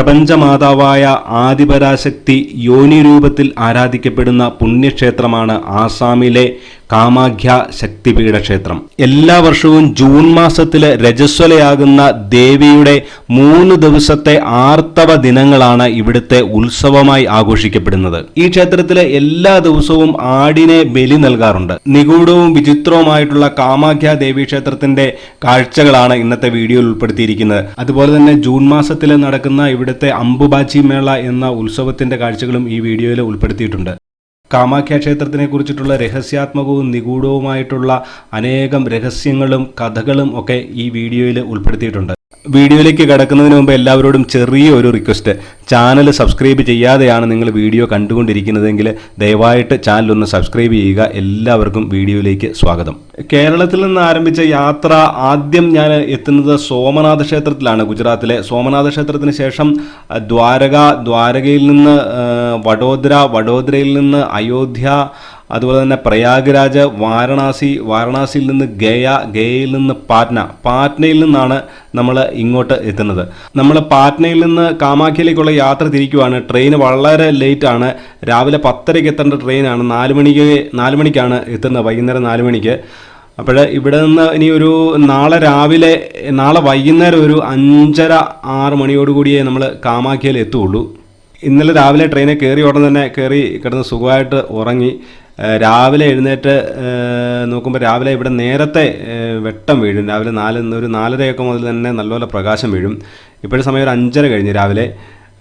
പ്രപഞ്ചമാതാവായ ആദിപരാശക്തി യോനി രൂപത്തിൽ ആരാധിക്കപ്പെടുന്ന പുണ്യക്ഷേത്രമാണ് ആസാമിലെ കാമാഖ്യ ശക്തിപീഠ ക്ഷേത്രം. എല്ലാ വർഷവും ജൂൺ മാസത്തിൽ രജസ്വലയാകുന്ന ദേവിയുടെ മൂന്ന് ദിവസത്തെ ആർത്തവ ദിനങ്ങളാണ് ഇവിടുത്തെ ഉത്സവമായി ആഘോഷിക്കപ്പെടുന്നത്. ഈ ക്ഷേത്രത്തിലെ എല്ലാ ദിവസവും ആടിനെ ബലി നൽകാറുണ്ട്. നിഗൂഢവും വിചിത്രവുമായിട്ടുള്ള കാമാഖ്യ ദേവി ക്ഷേത്രത്തിന്റെ കാഴ്ചകളാണ് ഇന്നത്തെ വീഡിയോയിൽ ഉൾപ്പെടുത്തിയിരിക്കുന്നത്. അതുപോലെ തന്നെ ജൂൺ മാസത്തിൽ നടക്കുന്ന ഇവിടുത്തെ അമ്പുബാച്ചി മേള എന്ന ഉത്സവത്തിന്റെ കാഴ്ചകളും ഈ വീഡിയോയിൽ ഉൾപ്പെടുത്തിയിട്ടുണ്ട്. കാമാഖ്യ ക്ഷേത്രത്തിനെ കുറിച്ചിട്ടുള്ള രഹസ്യാത്മകവും നിഗൂഢവുമായിട്ടുള്ള അനേകം രഹസ്യങ്ങളും കഥകളും ഒക്കെ ഈ വീഡിയോയിൽ ഉൾപ്പെടുത്തിയിട്ടുണ്ട്. വീഡിയോയിലേക്ക് കടക്കുന്നതിന് മുമ്പ് എല്ലാവരോടും ചെറിയ ഒരു റിക്വസ്റ്റ് ചാനൽ സബ്സ്ക്രൈബ് ചെയ്യാതെയാണ് നിങ്ങൾ വീഡിയോ കണ്ടുകൊണ്ടിരിക്കുന്നതെങ്കിൽ ദയവായിട്ട് ചാനൽ ഒന്ന് സബ്സ്ക്രൈബ് ചെയ്യുക. എല്ലാവർക്കും വീഡിയോയിലേക്ക് സ്വാഗതം. കേരളത്തിൽ നിന്ന് ആരംഭിച്ച യാത്ര ആദ്യം ഞാൻ എത്തുന്നത് സോമനാഥ ക്ഷേത്രത്തിലാണ് ഗുജറാത്തിലെ. സോമനാഥ ക്ഷേത്രത്തിന് ശേഷം ദ്വാരക ദ്വാരകയിൽ നിന്ന് വഡോദര വഡോദരയിൽ നിന്ന് അയോധ്യ അതുപോലെ തന്നെ പ്രയാഗ്രാജ് വാരണാസി വാരണാസിയിൽ നിന്ന് ഗയ ഗയയിൽ നിന്ന് പാറ്റ്ന പാറ്റ്നയിൽ നിന്നാണ് നമ്മൾ ഇങ്ങോട്ട് എത്തുന്നത്. നമ്മൾ പാറ്റ്നയിൽ നിന്ന് കാമാഖ്യയിലേക്കുള്ള യാത്ര തിരിക്കുവാണ്. ട്രെയിൻ വളരെ ലേറ്റാണ്. രാവിലെ പത്തരയ്ക്ക് എത്തേണ്ട ട്രെയിനാണ്. നാല് മണിക്ക് നാല് മണിക്കാണ് എത്തുന്നത്. വൈകുന്നേരം നാല് മണിക്ക്. അപ്പോൾ ഇവിടെ നിന്ന് ഇനി ഒരു നാളെ രാവിലെ നാളെ വൈകുന്നേരം ഒരു അഞ്ചര ആറ് മണിയോടുകൂടിയേ നമ്മൾ കാമാഖ്യയിൽ എത്തുള്ളൂ. ഇന്നലെ രാവിലെ ട്രെയിനിൽ കയറി ഉടൻ തന്നെ കയറി കിടന്ന് സുഖമായിട്ട് ഉറങ്ങി. രാവിലെ എഴുന്നേറ്റ് നോക്കുമ്പോൾ രാവിലെ ഇവിടെ നേരത്തെ വെട്ടം വീഴും. രാവിലെ നാല് ഒരു നാലരയൊക്കെ മുതൽ തന്നെ നല്ലപോലെ പ്രകാശം വീഴും. ഇപ്പോഴത്തെ സമയം ഒരു അഞ്ചര കഴിഞ്ഞ് രാവിലെ.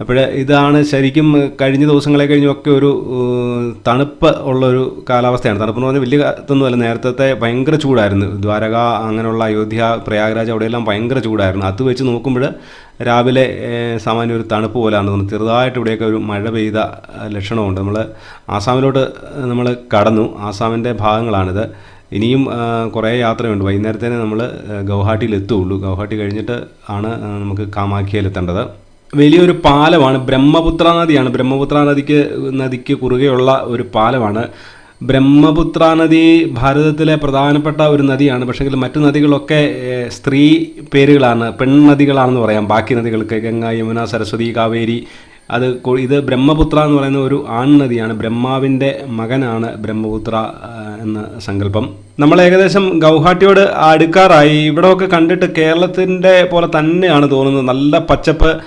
അപ്പോൾ ഇതാണ് ശരിക്കും കഴിഞ്ഞ ദിവസങ്ങളെ കഴിഞ്ഞൊക്കെ ഒരു തണുപ്പ് ഉള്ളൊരു കാലാവസ്ഥയാണ്. തണുപ്പ് എന്ന് പറഞ്ഞാൽ വലിയ ഇതൊന്നുമല്ല. നേരത്തെ ഭയങ്കര ചൂടായിരുന്നു. ദ്വാരക അങ്ങനെയുള്ള അയോധ്യ പ്രയാഗ്രാജ് അവിടെയെല്ലാം ഭയങ്കര ചൂടായിരുന്നു. അത് വെച്ച് നോക്കുമ്പോൾ രാവിലെ സാമാന്യ ഒരു തണുപ്പ് പോലെയാണ് തോന്നുന്നത് ചെറുതായിട്ട് ഇവിടെയൊക്കെ ഒരു മഴ പെയ്ത ലക്ഷണമുണ്ട്. നമ്മൾ ആസാമിലോട്ട് നമ്മൾ കടന്നു. ആസാമിന്റെ ഭാഗങ്ങളാണിത്. ഇനിയും കുറേ യാത്രയുണ്ട്. വൈകുന്നേരത്തേനെ നമ്മൾ ഗൗഹാട്ടിയിൽ എത്തുകയുള്ളൂ ഗൗഹാട്ടി കഴിഞ്ഞിട്ട് ആണ് നമുക്ക് കാമാഖ്യയിൽ എത്തേണ്ടത് വലിയൊരു പാലമാണ്. ബ്രഹ്മപുത്ര നദിയാണ് ബ്രഹ്മപുത്ര നദിക്ക് നദിക്ക് കുറുകെയുള്ള ഒരു പാലമാണ്. ബ്രഹ്മപുത്ര നദി ഭാരതത്തിലെ പ്രധാനപ്പെട്ട ഒരു നദിയാണ്. പക്ഷേങ്കിൽ മറ്റു നദികളൊക്കെ സ്ത്രീ പേരുകളാണ് പെൺ പെൺനദികളാണെന്ന് പറയാം. ബാക്കി നദികൾക്ക് ഗംഗ യമുന സരസ്വതി കാവേരി. അത് ഇത് ബ്രഹ്മപുത്ര എന്ന് പറയുന്ന ഒരു ആൺ നദിയാണ്. ബ്രഹ്മാവിന്റെ മകനാണ് ബ്രഹ്മപുത്ര എന്ന സങ്കല്പം. നമ്മൾ ഏകദേശം ഗൗഹാട്ടിയോട് അടുക്കാറായി. ഇവിടെയൊക്കെ കണ്ടിട്ട് കേരളത്തിന്റെ പോലെ തന്നെയാണ് തോന്നുന്നത്. നല്ല പച്ചപ്പ്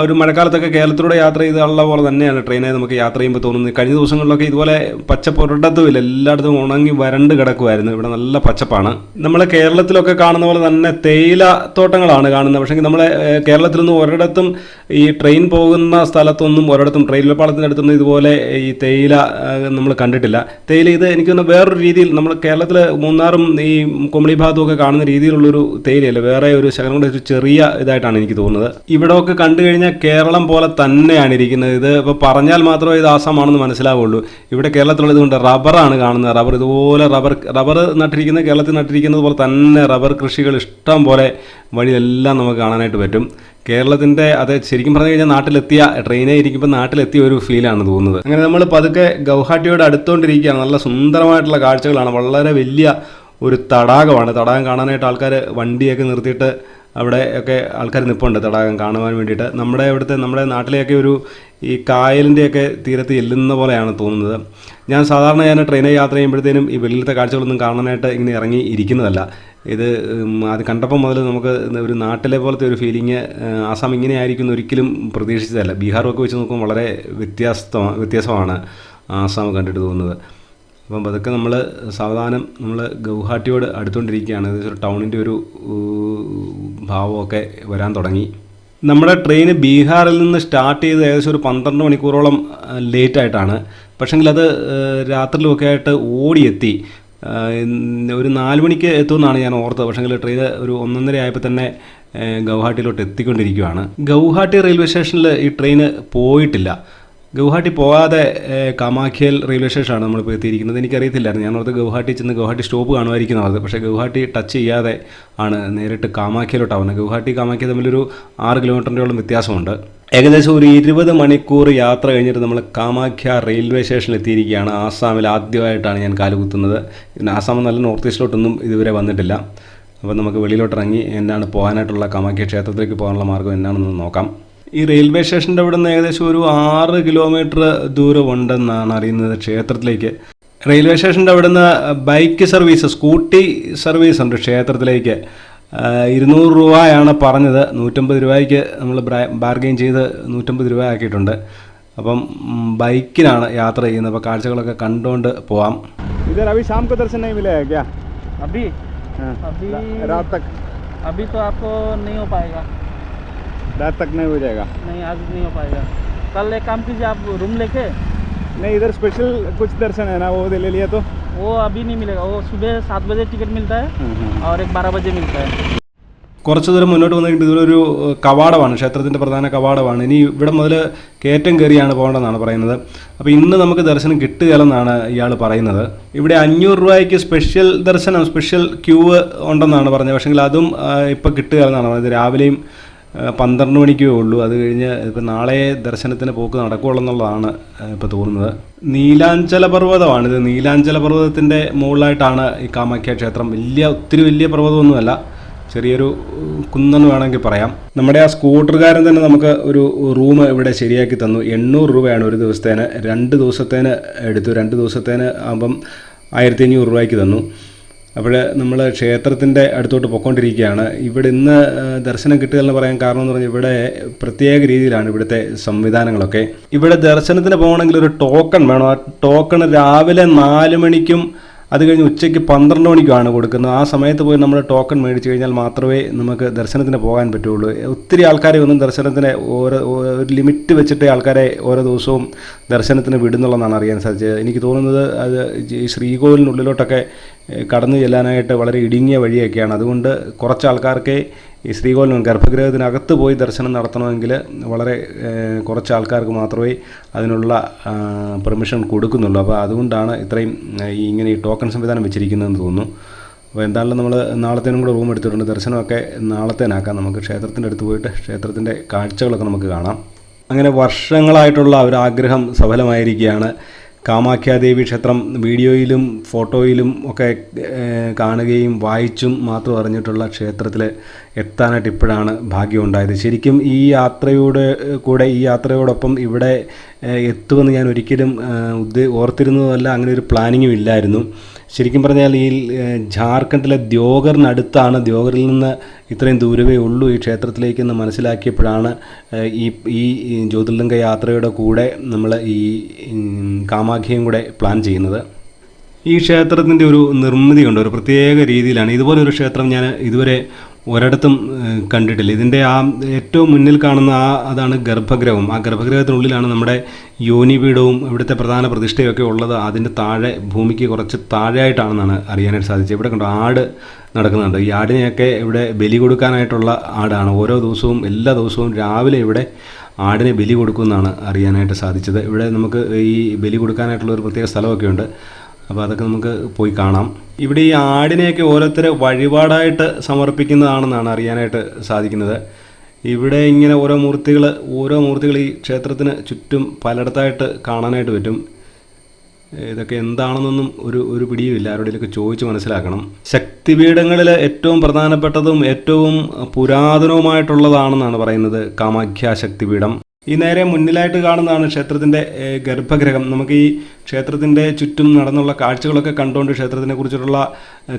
ഒരു മഴക്കാലത്തൊക്കെ കേരളത്തിലൂടെ യാത്ര ചെയ്തുള്ള പോലെ തന്നെയാണ് ട്രെയിനെ നമുക്ക് യാത്ര ചെയ്യുമ്പോൾ തോന്നുന്നത്. കഴിഞ്ഞ ദിവസങ്ങളിലൊക്കെ ഇതുപോലെ പച്ചപ്പ് ഒരിടത്തുമില്ല എല്ലായിടത്തും ഉണങ്ങി വരണ്ട് കിടക്കുമായിരുന്നു ഇവിടെ നല്ല പച്ചപ്പാണ്. നമ്മൾ കേരളത്തിലൊക്കെ കാണുന്ന പോലെ തന്നെ തേയില തോട്ടങ്ങളാണ് കാണുന്നത്. പക്ഷേ നമ്മൾ നിന്ന് ഒരിടത്തും ഈ ട്രെയിൻ പോകുന്ന സ്ഥലത്തൊന്നും ഒരിടത്തും ട്രെയിൻ പാളത്തിന്റെ അടുത്തൊന്നും ഇതുപോലെ ഈ തേയില നമ്മൾ കണ്ടിട്ടില്ല. തേയില ഇത് എനിക്ക് തോന്നുന്നു വേറൊരു രീതിയിൽ നമ്മൾ കേരളത്തിൽ മൂന്നാറും ഈ കുമളി ഭാഗത്തും ഒക്കെ കാണുന്ന രീതിയിലുള്ളൊരു തേയിലയല്ല? വേറെ ഒരു ശകലം കൂടെ ഒരു ചെറിയ ഇതായിട്ടാണ് എനിക്ക് തോന്നുന്നത്. ഇവിടെയൊക്കെ കണ്ടു കഴിഞ്ഞാൽ കേരളം പോലെ തന്നെയാണ് ഇരിക്കുന്നത്. ഇത് ഇപ്പോൾ പറഞ്ഞാൽ മാത്രമേ ഇത് ആസാമാണെന്ന് മനസ്സിലാവുള്ളൂ. ഇവിടെ കേരളത്തിലുള്ളത് കൊണ്ട് റബ്ബറാണ് കാണുന്നത്. റബ്ബർ ഇതുപോലെ റബ്ബർ റബ്ബർ നട്ടിരിക്കുന്ന കേരളത്തിൽ നട്ടിരിക്കുന്നത് പോലെ തന്നെ റബ്ബർ കൃഷികൾ ഇഷ്ടം പോലെ വഴിയെല്ലാം നമുക്ക് കാണാനായിട്ട് പറ്റും. കേരളത്തിന്റെ അത് ശരിക്കും പറഞ്ഞു കഴിഞ്ഞാൽ നാട്ടിലെത്തിയ ട്രെയിനിൽ ഇരിക്കുമ്പോൾ നാട്ടിലെത്തിയ ഒരു ഫീലാണ് തോന്നുന്നത്. അങ്ങനെ നമ്മൾ പതുക്കെ ഗൗഹാട്ടിയോട് അടുത്തുകൊണ്ടിരിക്കുകയാണ് നല്ല സുന്ദരമായിട്ടുള്ള കാഴ്ചകളാണ്. വളരെ വലിയ ഒരു തടാകമാണ്. തടാകം കാണാനായിട്ട് ആൾക്കാർ വണ്ടിയൊക്കെ നിർത്തിയിട്ട് അവിടെ ഒക്കെ ആൾക്കാർ നിൽപ്പുണ്ട് തടാകം കാണുവാൻ വേണ്ടിയിട്ട്. നമ്മുടെ ഇവിടുത്തെ നമ്മുടെ നാട്ടിലെയൊക്കെ ഒരു ഈ കായലിന്റെയൊക്കെ തീരത്ത് ചെല്ലുന്ന പോലെയാണ് തോന്നുന്നത്. ഞാൻ സാധാരണ ഞാൻ ട്രെയിനിൽ യാത്ര ചെയ്യുമ്പോഴത്തേനും ഈ വെളിയിലത്തെ കാഴ്ചകളൊന്നും കാണാനായിട്ട് ഇങ്ങനെ ഇറങ്ങി ഇരിക്കുന്നതല്ല. ഇത് അത് കണ്ടപ്പോൾ മുതൽ നമുക്ക് ഒരു നാട്ടിലെ പോലത്തെ ഒരു ഫീലിംഗ് ആസാം ഇങ്ങനെ ആയിരിക്കും ഒരിക്കലും പ്രതീക്ഷിച്ചതല്ല. ബീഹാറൊക്കെ വെച്ച് നോക്കുമ്പോൾ വളരെ വ്യത്യാസ്ത വ്യത്യാസമാണ് ആസാം കണ്ടിട്ട് തോന്നുന്നത്. അപ്പം അതൊക്കെ നമ്മൾ സാവധാനം നമ്മൾ ഗൗഹാട്ടിയോട് അടുത്തുകൊണ്ടിരിക്കുകയാണ്. ഒരു ടൗണിന്റെ ഒരു ഭാവമൊക്കെ വരാൻ തുടങ്ങി. നമ്മുടെ ട്രെയിൻ ബീഹാറിൽ നിന്ന് സ്റ്റാർട്ട് ചെയ്ത് ഏകദേശം ഒരു പന്ത്രണ്ട് മണിക്കൂറോളം ലേറ്റ് ആയിട്ടാണ് പക്ഷെങ്കിൽ അത് രാത്രിയിലുമൊക്കെ ആയിട്ട് ഓടിയെത്തി. ഒരു നാല് മണിക്ക് എത്തുമെന്നാണ് ഞാൻ ഓർത്തത്. പക്ഷെങ്കിൽ ട്രെയിൻ ഒരു ഒന്നൊന്നര ആയപ്പോൾ തന്നെ ഗൗഹാട്ടിയിലോട്ട് എത്തിക്കൊണ്ടിരിക്കുകയാണ്. ഗൗഹാട്ടി റെയിൽവേ സ്റ്റേഷനിൽ ഈ ട്രെയിന് പോയിട്ടില്ല. ഗൗഹാട്ടി പോവാതെ കാമാഖ്യൽ റെയിൽവേ സ്റ്റേഷനാണ് നമ്മളിപ്പോൾ എത്തിയിരിക്കുന്നത്. എനിക്കറിയത്തില്ലായിരുന്നു. ഞാൻ ഓർത്ത് ഗൗഹാട്ടി ചെന്ന് ഗൗഹാട്ടി സ്റ്റോപ്പ് കാണുമായിരിക്കും അത് പക്ഷേ ഗൗഹാട്ടി ടച്ച് ചെയ്യാതെ ആണ് നേരിട്ട് കാമാഖ്യയിലോട്ടാവുന്നത് ഗൗഹാട്ടി കാമാഖ്യ തമ്മിലൊരു ആറ് കിലോമീറ്ററിന്റെയോളം വ്യത്യാസമുണ്ട്. ഏകദേശം ഒരു ഇരുപത് മണിക്കൂർ യാത്ര കഴിഞ്ഞിട്ട് നമ്മൾ കാമാഖ്യ റെയിൽവേ സ്റ്റേഷനിൽ എത്തിയിരിക്കുകയാണ്. ആസാമിൽ ആദ്യമായിട്ടാണ് ഞാൻ കാലുകുത്തുന്നത് പിന്നെ ആസാം നല്ല നോർത്ത് ഈസ്റ്റിലോട്ടൊന്നും ഇതുവരെ വന്നിട്ടില്ല. അപ്പോൾ നമുക്ക് വെളിയിലോട്ട് ഇറങ്ങി എന്നാണ് പോകാനായിട്ടുള്ള കാമാഖ്യ ക്ഷേത്രത്തിലേക്ക് പോകാനുള്ള മാർഗം എന്താണെന്ന് നോക്കാം. ഈ റെയിൽവേ സ്റ്റേഷൻ്റെ അവിടെ നിന്ന് ഏകദേശം ഒരു ആറ് കിലോമീറ്റർ ദൂരമുണ്ടെന്നാണ് അറിയുന്നത് ക്ഷേത്രത്തിലേക്ക് റെയിൽവേ സ്റ്റേഷൻ്റെ അവിടെ നിന്ന് ബൈക്ക് സർവീസ് സ്കൂട്ടി സർവീസ് ഉണ്ട് ക്ഷേത്രത്തിലേക്ക് ആ, ഇരുന്നൂറ് രൂപയാണ് പറഞ്ഞത് നൂറ്റമ്പത് രൂപയ്ക്ക് നമ്മൾ ബാർഗെയിൻ ചെയ്ത് നൂറ്റമ്പത് രൂപ ആക്കിയിട്ടുണ്ട് അപ്പം ഉം, ബൈക്കിനാണ് യാത്ര ചെയ്യുന്നത് അപ്പോൾ കാഴ്ചകളൊക്കെ കണ്ടുകൊണ്ട് പോവാം इधर अभी शाम को दर्शन नहीं मिलेगा क्या अभी हाँ, अभी रा- रात तक अभी तो आपको नहीं हो पाएगा रात तक नहीं हो जाएगा नहीं आज नहीं हो पाएगा कल एक काम कीजिए आप रूम लेके नहीं इधर स्पेशल कुछ दर्शन है ना वो ले लिया तो वो अभी नहीं मिलेगा वो सुबह सात बजे टिकट मिलता है और एक बारह बजे मिलता है കുറച്ച് ദൂരം മുന്നോട്ട് വന്നു കഴിഞ്ഞിട്ട് ഇതിലൊരു ഏഹ്, കവാടമാണ് ക്ഷേത്രത്തിൻ്റെ പ്രധാന കവാടമാണ് ഇനി ഇവിടെ മുതൽ കയറ്റം കയറിയാണ് പോകേണ്ടതെന്നാണ് പറയുന്നത് അപ്പോൾ ഇന്ന് നമുക്ക് ദർശനം കിട്ടുകയില്ലെന്നാണ് ഇയാൾ പറയുന്നത് ഇവിടെ അഞ്ഞൂറ് രൂപയ്ക്ക് സ്പെഷ്യൽ ദർശനം സ്പെഷ്യൽ ക്യൂ ഉണ്ടെന്നാണ് പറഞ്ഞത് പക്ഷേങ്കിൽ അതും ഇപ്പോൾ കിട്ടുകയില്ലെന്നാണ് പറഞ്ഞത് രാവിലെയും ഏഹ്, പന്ത്രണ്ട് മണിക്കേ ഉള്ളൂ. അത് കഴിഞ്ഞ് ഇപ്പം നാളെ ദർശനത്തിന് പോക്ക് നടക്കുകയുള്ളൂ എന്നുള്ളതാണ് ഇപ്പോൾ തോന്നുന്നത്. നീലാഞ്ചല പർവതമാണിത് നീലാഞ്ചല പർവതത്തിന്റെ മുകളിലായിട്ടാണ് ഈ കാമാഖ്യ ക്ഷേത്രം. വലിയ ഒത്തിരി വലിയ പർവതമൊന്നുമല്ല. ചെറിയൊരു കുന്നെന്ന് വേണമെങ്കിൽ പറയാം. നമ്മുടെ ആ സ്കൂട്ടറുകാരൻ തന്നെ നമുക്ക് ഒരു റൂം ഇവിടെ ശരിയാക്കി തന്നു. എണ്ണൂറ് രൂപയാണ് ഒരു ദിവസത്തേന്. രണ്ട് ദിവസത്തേന് എടുത്തു. രണ്ട് ദിവസത്തേന് ആകുമ്പം ആയിരത്തി അഞ്ഞൂറ് രൂപയ്ക്ക് തന്നു. അപ്പോൾ നമ്മൾ ക്ഷേത്രത്തിന്റെ അടുത്തോട്ട് പൊയ്ക്കൊണ്ടിരിക്കുകയാണ് ഇവിടെ ഇന്ന് ദർശനം കിട്ടുക എന്ന് പറയാൻ കാരണം എന്ന് പറഞ്ഞാൽ ഇവിടെ പ്രത്യേക രീതിയിലാണ് ഇവിടുത്തെ സംവിധാനങ്ങളൊക്കെ. ഇവിടെ ദർശനത്തിന് പോകണമെങ്കിൽ ഒരു ടോക്കൺ വേണം. ആ ടോക്കൺ രാവിലെ നാല് മണിക്കും അത് കഴിഞ്ഞ് ഉച്ചയ്ക്ക് പന്ത്രണ്ട് മണിക്കാണ് കൊടുക്കുന്നത്. ആ സമയത്ത് പോയി നമ്മൾ ടോക്കൺ മേടിച്ച് കഴിഞ്ഞാൽ മാത്രമേ നമുക്ക് ദർശനത്തിന് പോകാൻ പറ്റുള്ളൂ. ഒത്തിരി ആൾക്കാരെ ഒന്നും ദർശനത്തിന് ഓരോ ഒരു ലിമിറ്റ് വെച്ചിട്ട് ആൾക്കാരെ ഓരോ ദിവസവും ദർശനത്തിന് വിടുന്നുള്ളതാണ് അറിയാൻ സാധിച്ചത്. എനിക്ക് തോന്നുന്നത് അത് ഈ ശ്രീകോവിലിനുള്ളിലോട്ടൊക്കെ കടന്നു ചെല്ലാനായിട്ട് വളരെ ഇടുങ്ങിയ വഴിയൊക്കെയാണ്. അതുകൊണ്ട് കുറച്ച് ആൾക്കാർക്ക് ഈ ശ്രീകോവിലിന് ഗർഭഗൃഹത്തിനകത്ത് പോയി ദർശനം നടത്തണമെങ്കിൽ വളരെ കുറച്ച് ആൾക്കാർക്ക് മാത്രമേ അതിനുള്ള പെർമിഷൻ കൊടുക്കുന്നുള്ളൂ. അപ്പോൾ അതുകൊണ്ടാണ് ഇത്രയും ഇങ്ങനെ ഈ ടോക്കൺ സംവിധാനം വെച്ചിരിക്കുന്നതെന്ന് തോന്നുന്നു. അപ്പോൾ എന്തായാലും നമ്മൾ നാളത്തേനും കൂടെ റൂം എടുത്തിട്ടുണ്ട്. ദർശനമൊക്കെ നാളത്തേനാക്കാം. നമുക്ക് ക്ഷേത്രത്തിന്റെ അടുത്ത് പോയിട്ട് ക്ഷേത്രത്തിന്റെ കാഴ്ചകളൊക്കെ നമുക്ക് കാണാം. അങ്ങനെ വർഷങ്ങളായിട്ടുള്ള ഒരു ആഗ്രഹം സഫലമായിരിക്കുകയാണ്. കാമാഖ്യാദേവി ക്ഷേത്രം വീഡിയോയിലും ഫോട്ടോയിലും ഒക്കെ കാണുകയും വായിച്ചും മാത്രം അറിഞ്ഞിട്ടുള്ള ക്ഷേത്രത്തിൽ എത്താനായിട്ട് ഇപ്പോഴാണ് ഭാഗ്യമുണ്ടായത്. ശരിക്കും ഈ യാത്രയുടെ കൂടെ ഈ യാത്രയോടൊപ്പം ഇവിടെ എത്തുമെന്ന് ഞാൻ ഒരിക്കലും ഓർത്തിരുന്നതല്ല അങ്ങനെ ഒരു പ്ലാനിങ്ങും ഇല്ലായിരുന്നു. ശരിക്കും പറഞ്ഞാൽ ഈ ജാർഖണ്ഡിലെ ദ്യോഗറിനടുത്താണ് ദ്യോഗറിൽ നിന്ന് ഇത്രയും ദൂരമേ ഉള്ളൂ ഈ ക്ഷേത്രത്തിലേക്ക് എന്ന് മനസ്സിലാക്കിയപ്പോഴാണ് ഈ ഈ ജ്യോതിർലിംഗ യാത്രയുടെ കൂടെ നമ്മൾ ഈ കാമാഖ്യയും കൂടെ പ്ലാൻ ചെയ്യുന്നത്. ഈ ക്ഷേത്രത്തിന്റെ ഒരു നിർമ്മിതി ഉണ്ട് ഒരു പ്രത്യേക രീതിയിലാണ്. ഇതുപോലൊരു ക്ഷേത്രം ഞാൻ ഇതുവരെ ഒരിടത്തും കണ്ടിട്ടില്ല. ഇതിന്റെ ആ ഏറ്റവും മുന്നിൽ കാണുന്ന ആ അതാണ് ഗർഭഗ്രഹം. ആ ഗർഭഗ്രഹത്തിനുള്ളിലാണ് നമ്മുടെ യോനിപീഠവും ഇവിടുത്തെ പ്രധാന പ്രതിഷ്ഠയൊക്കെ ഉള്ളത്. അതിന്റെ താഴെ ഭൂമിക്ക് കുറച്ച് താഴെയായിട്ടാണെന്നാണ് അറിയാനായിട്ട് സാധിച്ചത്. ഇവിടെ കണ്ടോ ആട് നടക്കുന്നുണ്ട്. ഈ ആടിനെയൊക്കെ ഇവിടെ ബലി കൊടുക്കാനായിട്ടുള്ള ആടാണ്. ഓരോ ദിവസവും എല്ലാ ദിവസവും രാവിലെ ഇവിടെ ആടിനെ ബലി കൊടുക്കുമെന്നാണ് അറിയാനായിട്ട് സാധിച്ചത്. ഇവിടെ നമുക്ക് ഈ ബലി കൊടുക്കാനായിട്ടുള്ള ഒരു പ്രത്യേക സ്ഥലമൊക്കെ ഉണ്ട് അപ്പോൾ അതൊക്കെ നമുക്ക് പോയി കാണാം. ഇവിടെ ഈ ആടിനെയൊക്കെ ഓരോരുത്തരെ വഴിപാടായിട്ട് സമർപ്പിക്കുന്നതാണെന്നാണ് അറിയാനായിട്ട് സാധിക്കുന്നത്. ഇവിടെ ഇങ്ങനെ ഓരോ മൂർത്തികൾ ഓരോ മൂർത്തികൾ ഈ ക്ഷേത്രത്തിന് ചുറ്റും പലയിടത്തായിട്ട് കാണാനായിട്ട് പറ്റും. ഇതൊക്കെ എന്താണെന്നൊന്നും ഒരു ഒരു പിടിയുമില്ല. ആരോടെയൊക്കെ ചോദിച്ച് മനസ്സിലാക്കണം. ശക്തിപീഠങ്ങളിൽ ഏറ്റവും പ്രധാനപ്പെട്ടതും ഏറ്റവും പുരാതനവുമായിട്ടുള്ളതാണെന്നാണ് പറയുന്നത് കാമാഖ്യ ശക്തിപീഠം. ഈ നേരെ മുന്നിലായിട്ട് കാണുന്നതാണ് ക്ഷേത്രത്തിന്റെ ഗർഭഗ്രഹം നമുക്ക് ഈ ക്ഷേത്രത്തിന്റെ ചുറ്റും നടന്നുള്ള കാഴ്ചകളൊക്കെ കണ്ടുകൊണ്ട് ക്ഷേത്രത്തിനെ കുറിച്ചിട്ടുള്ള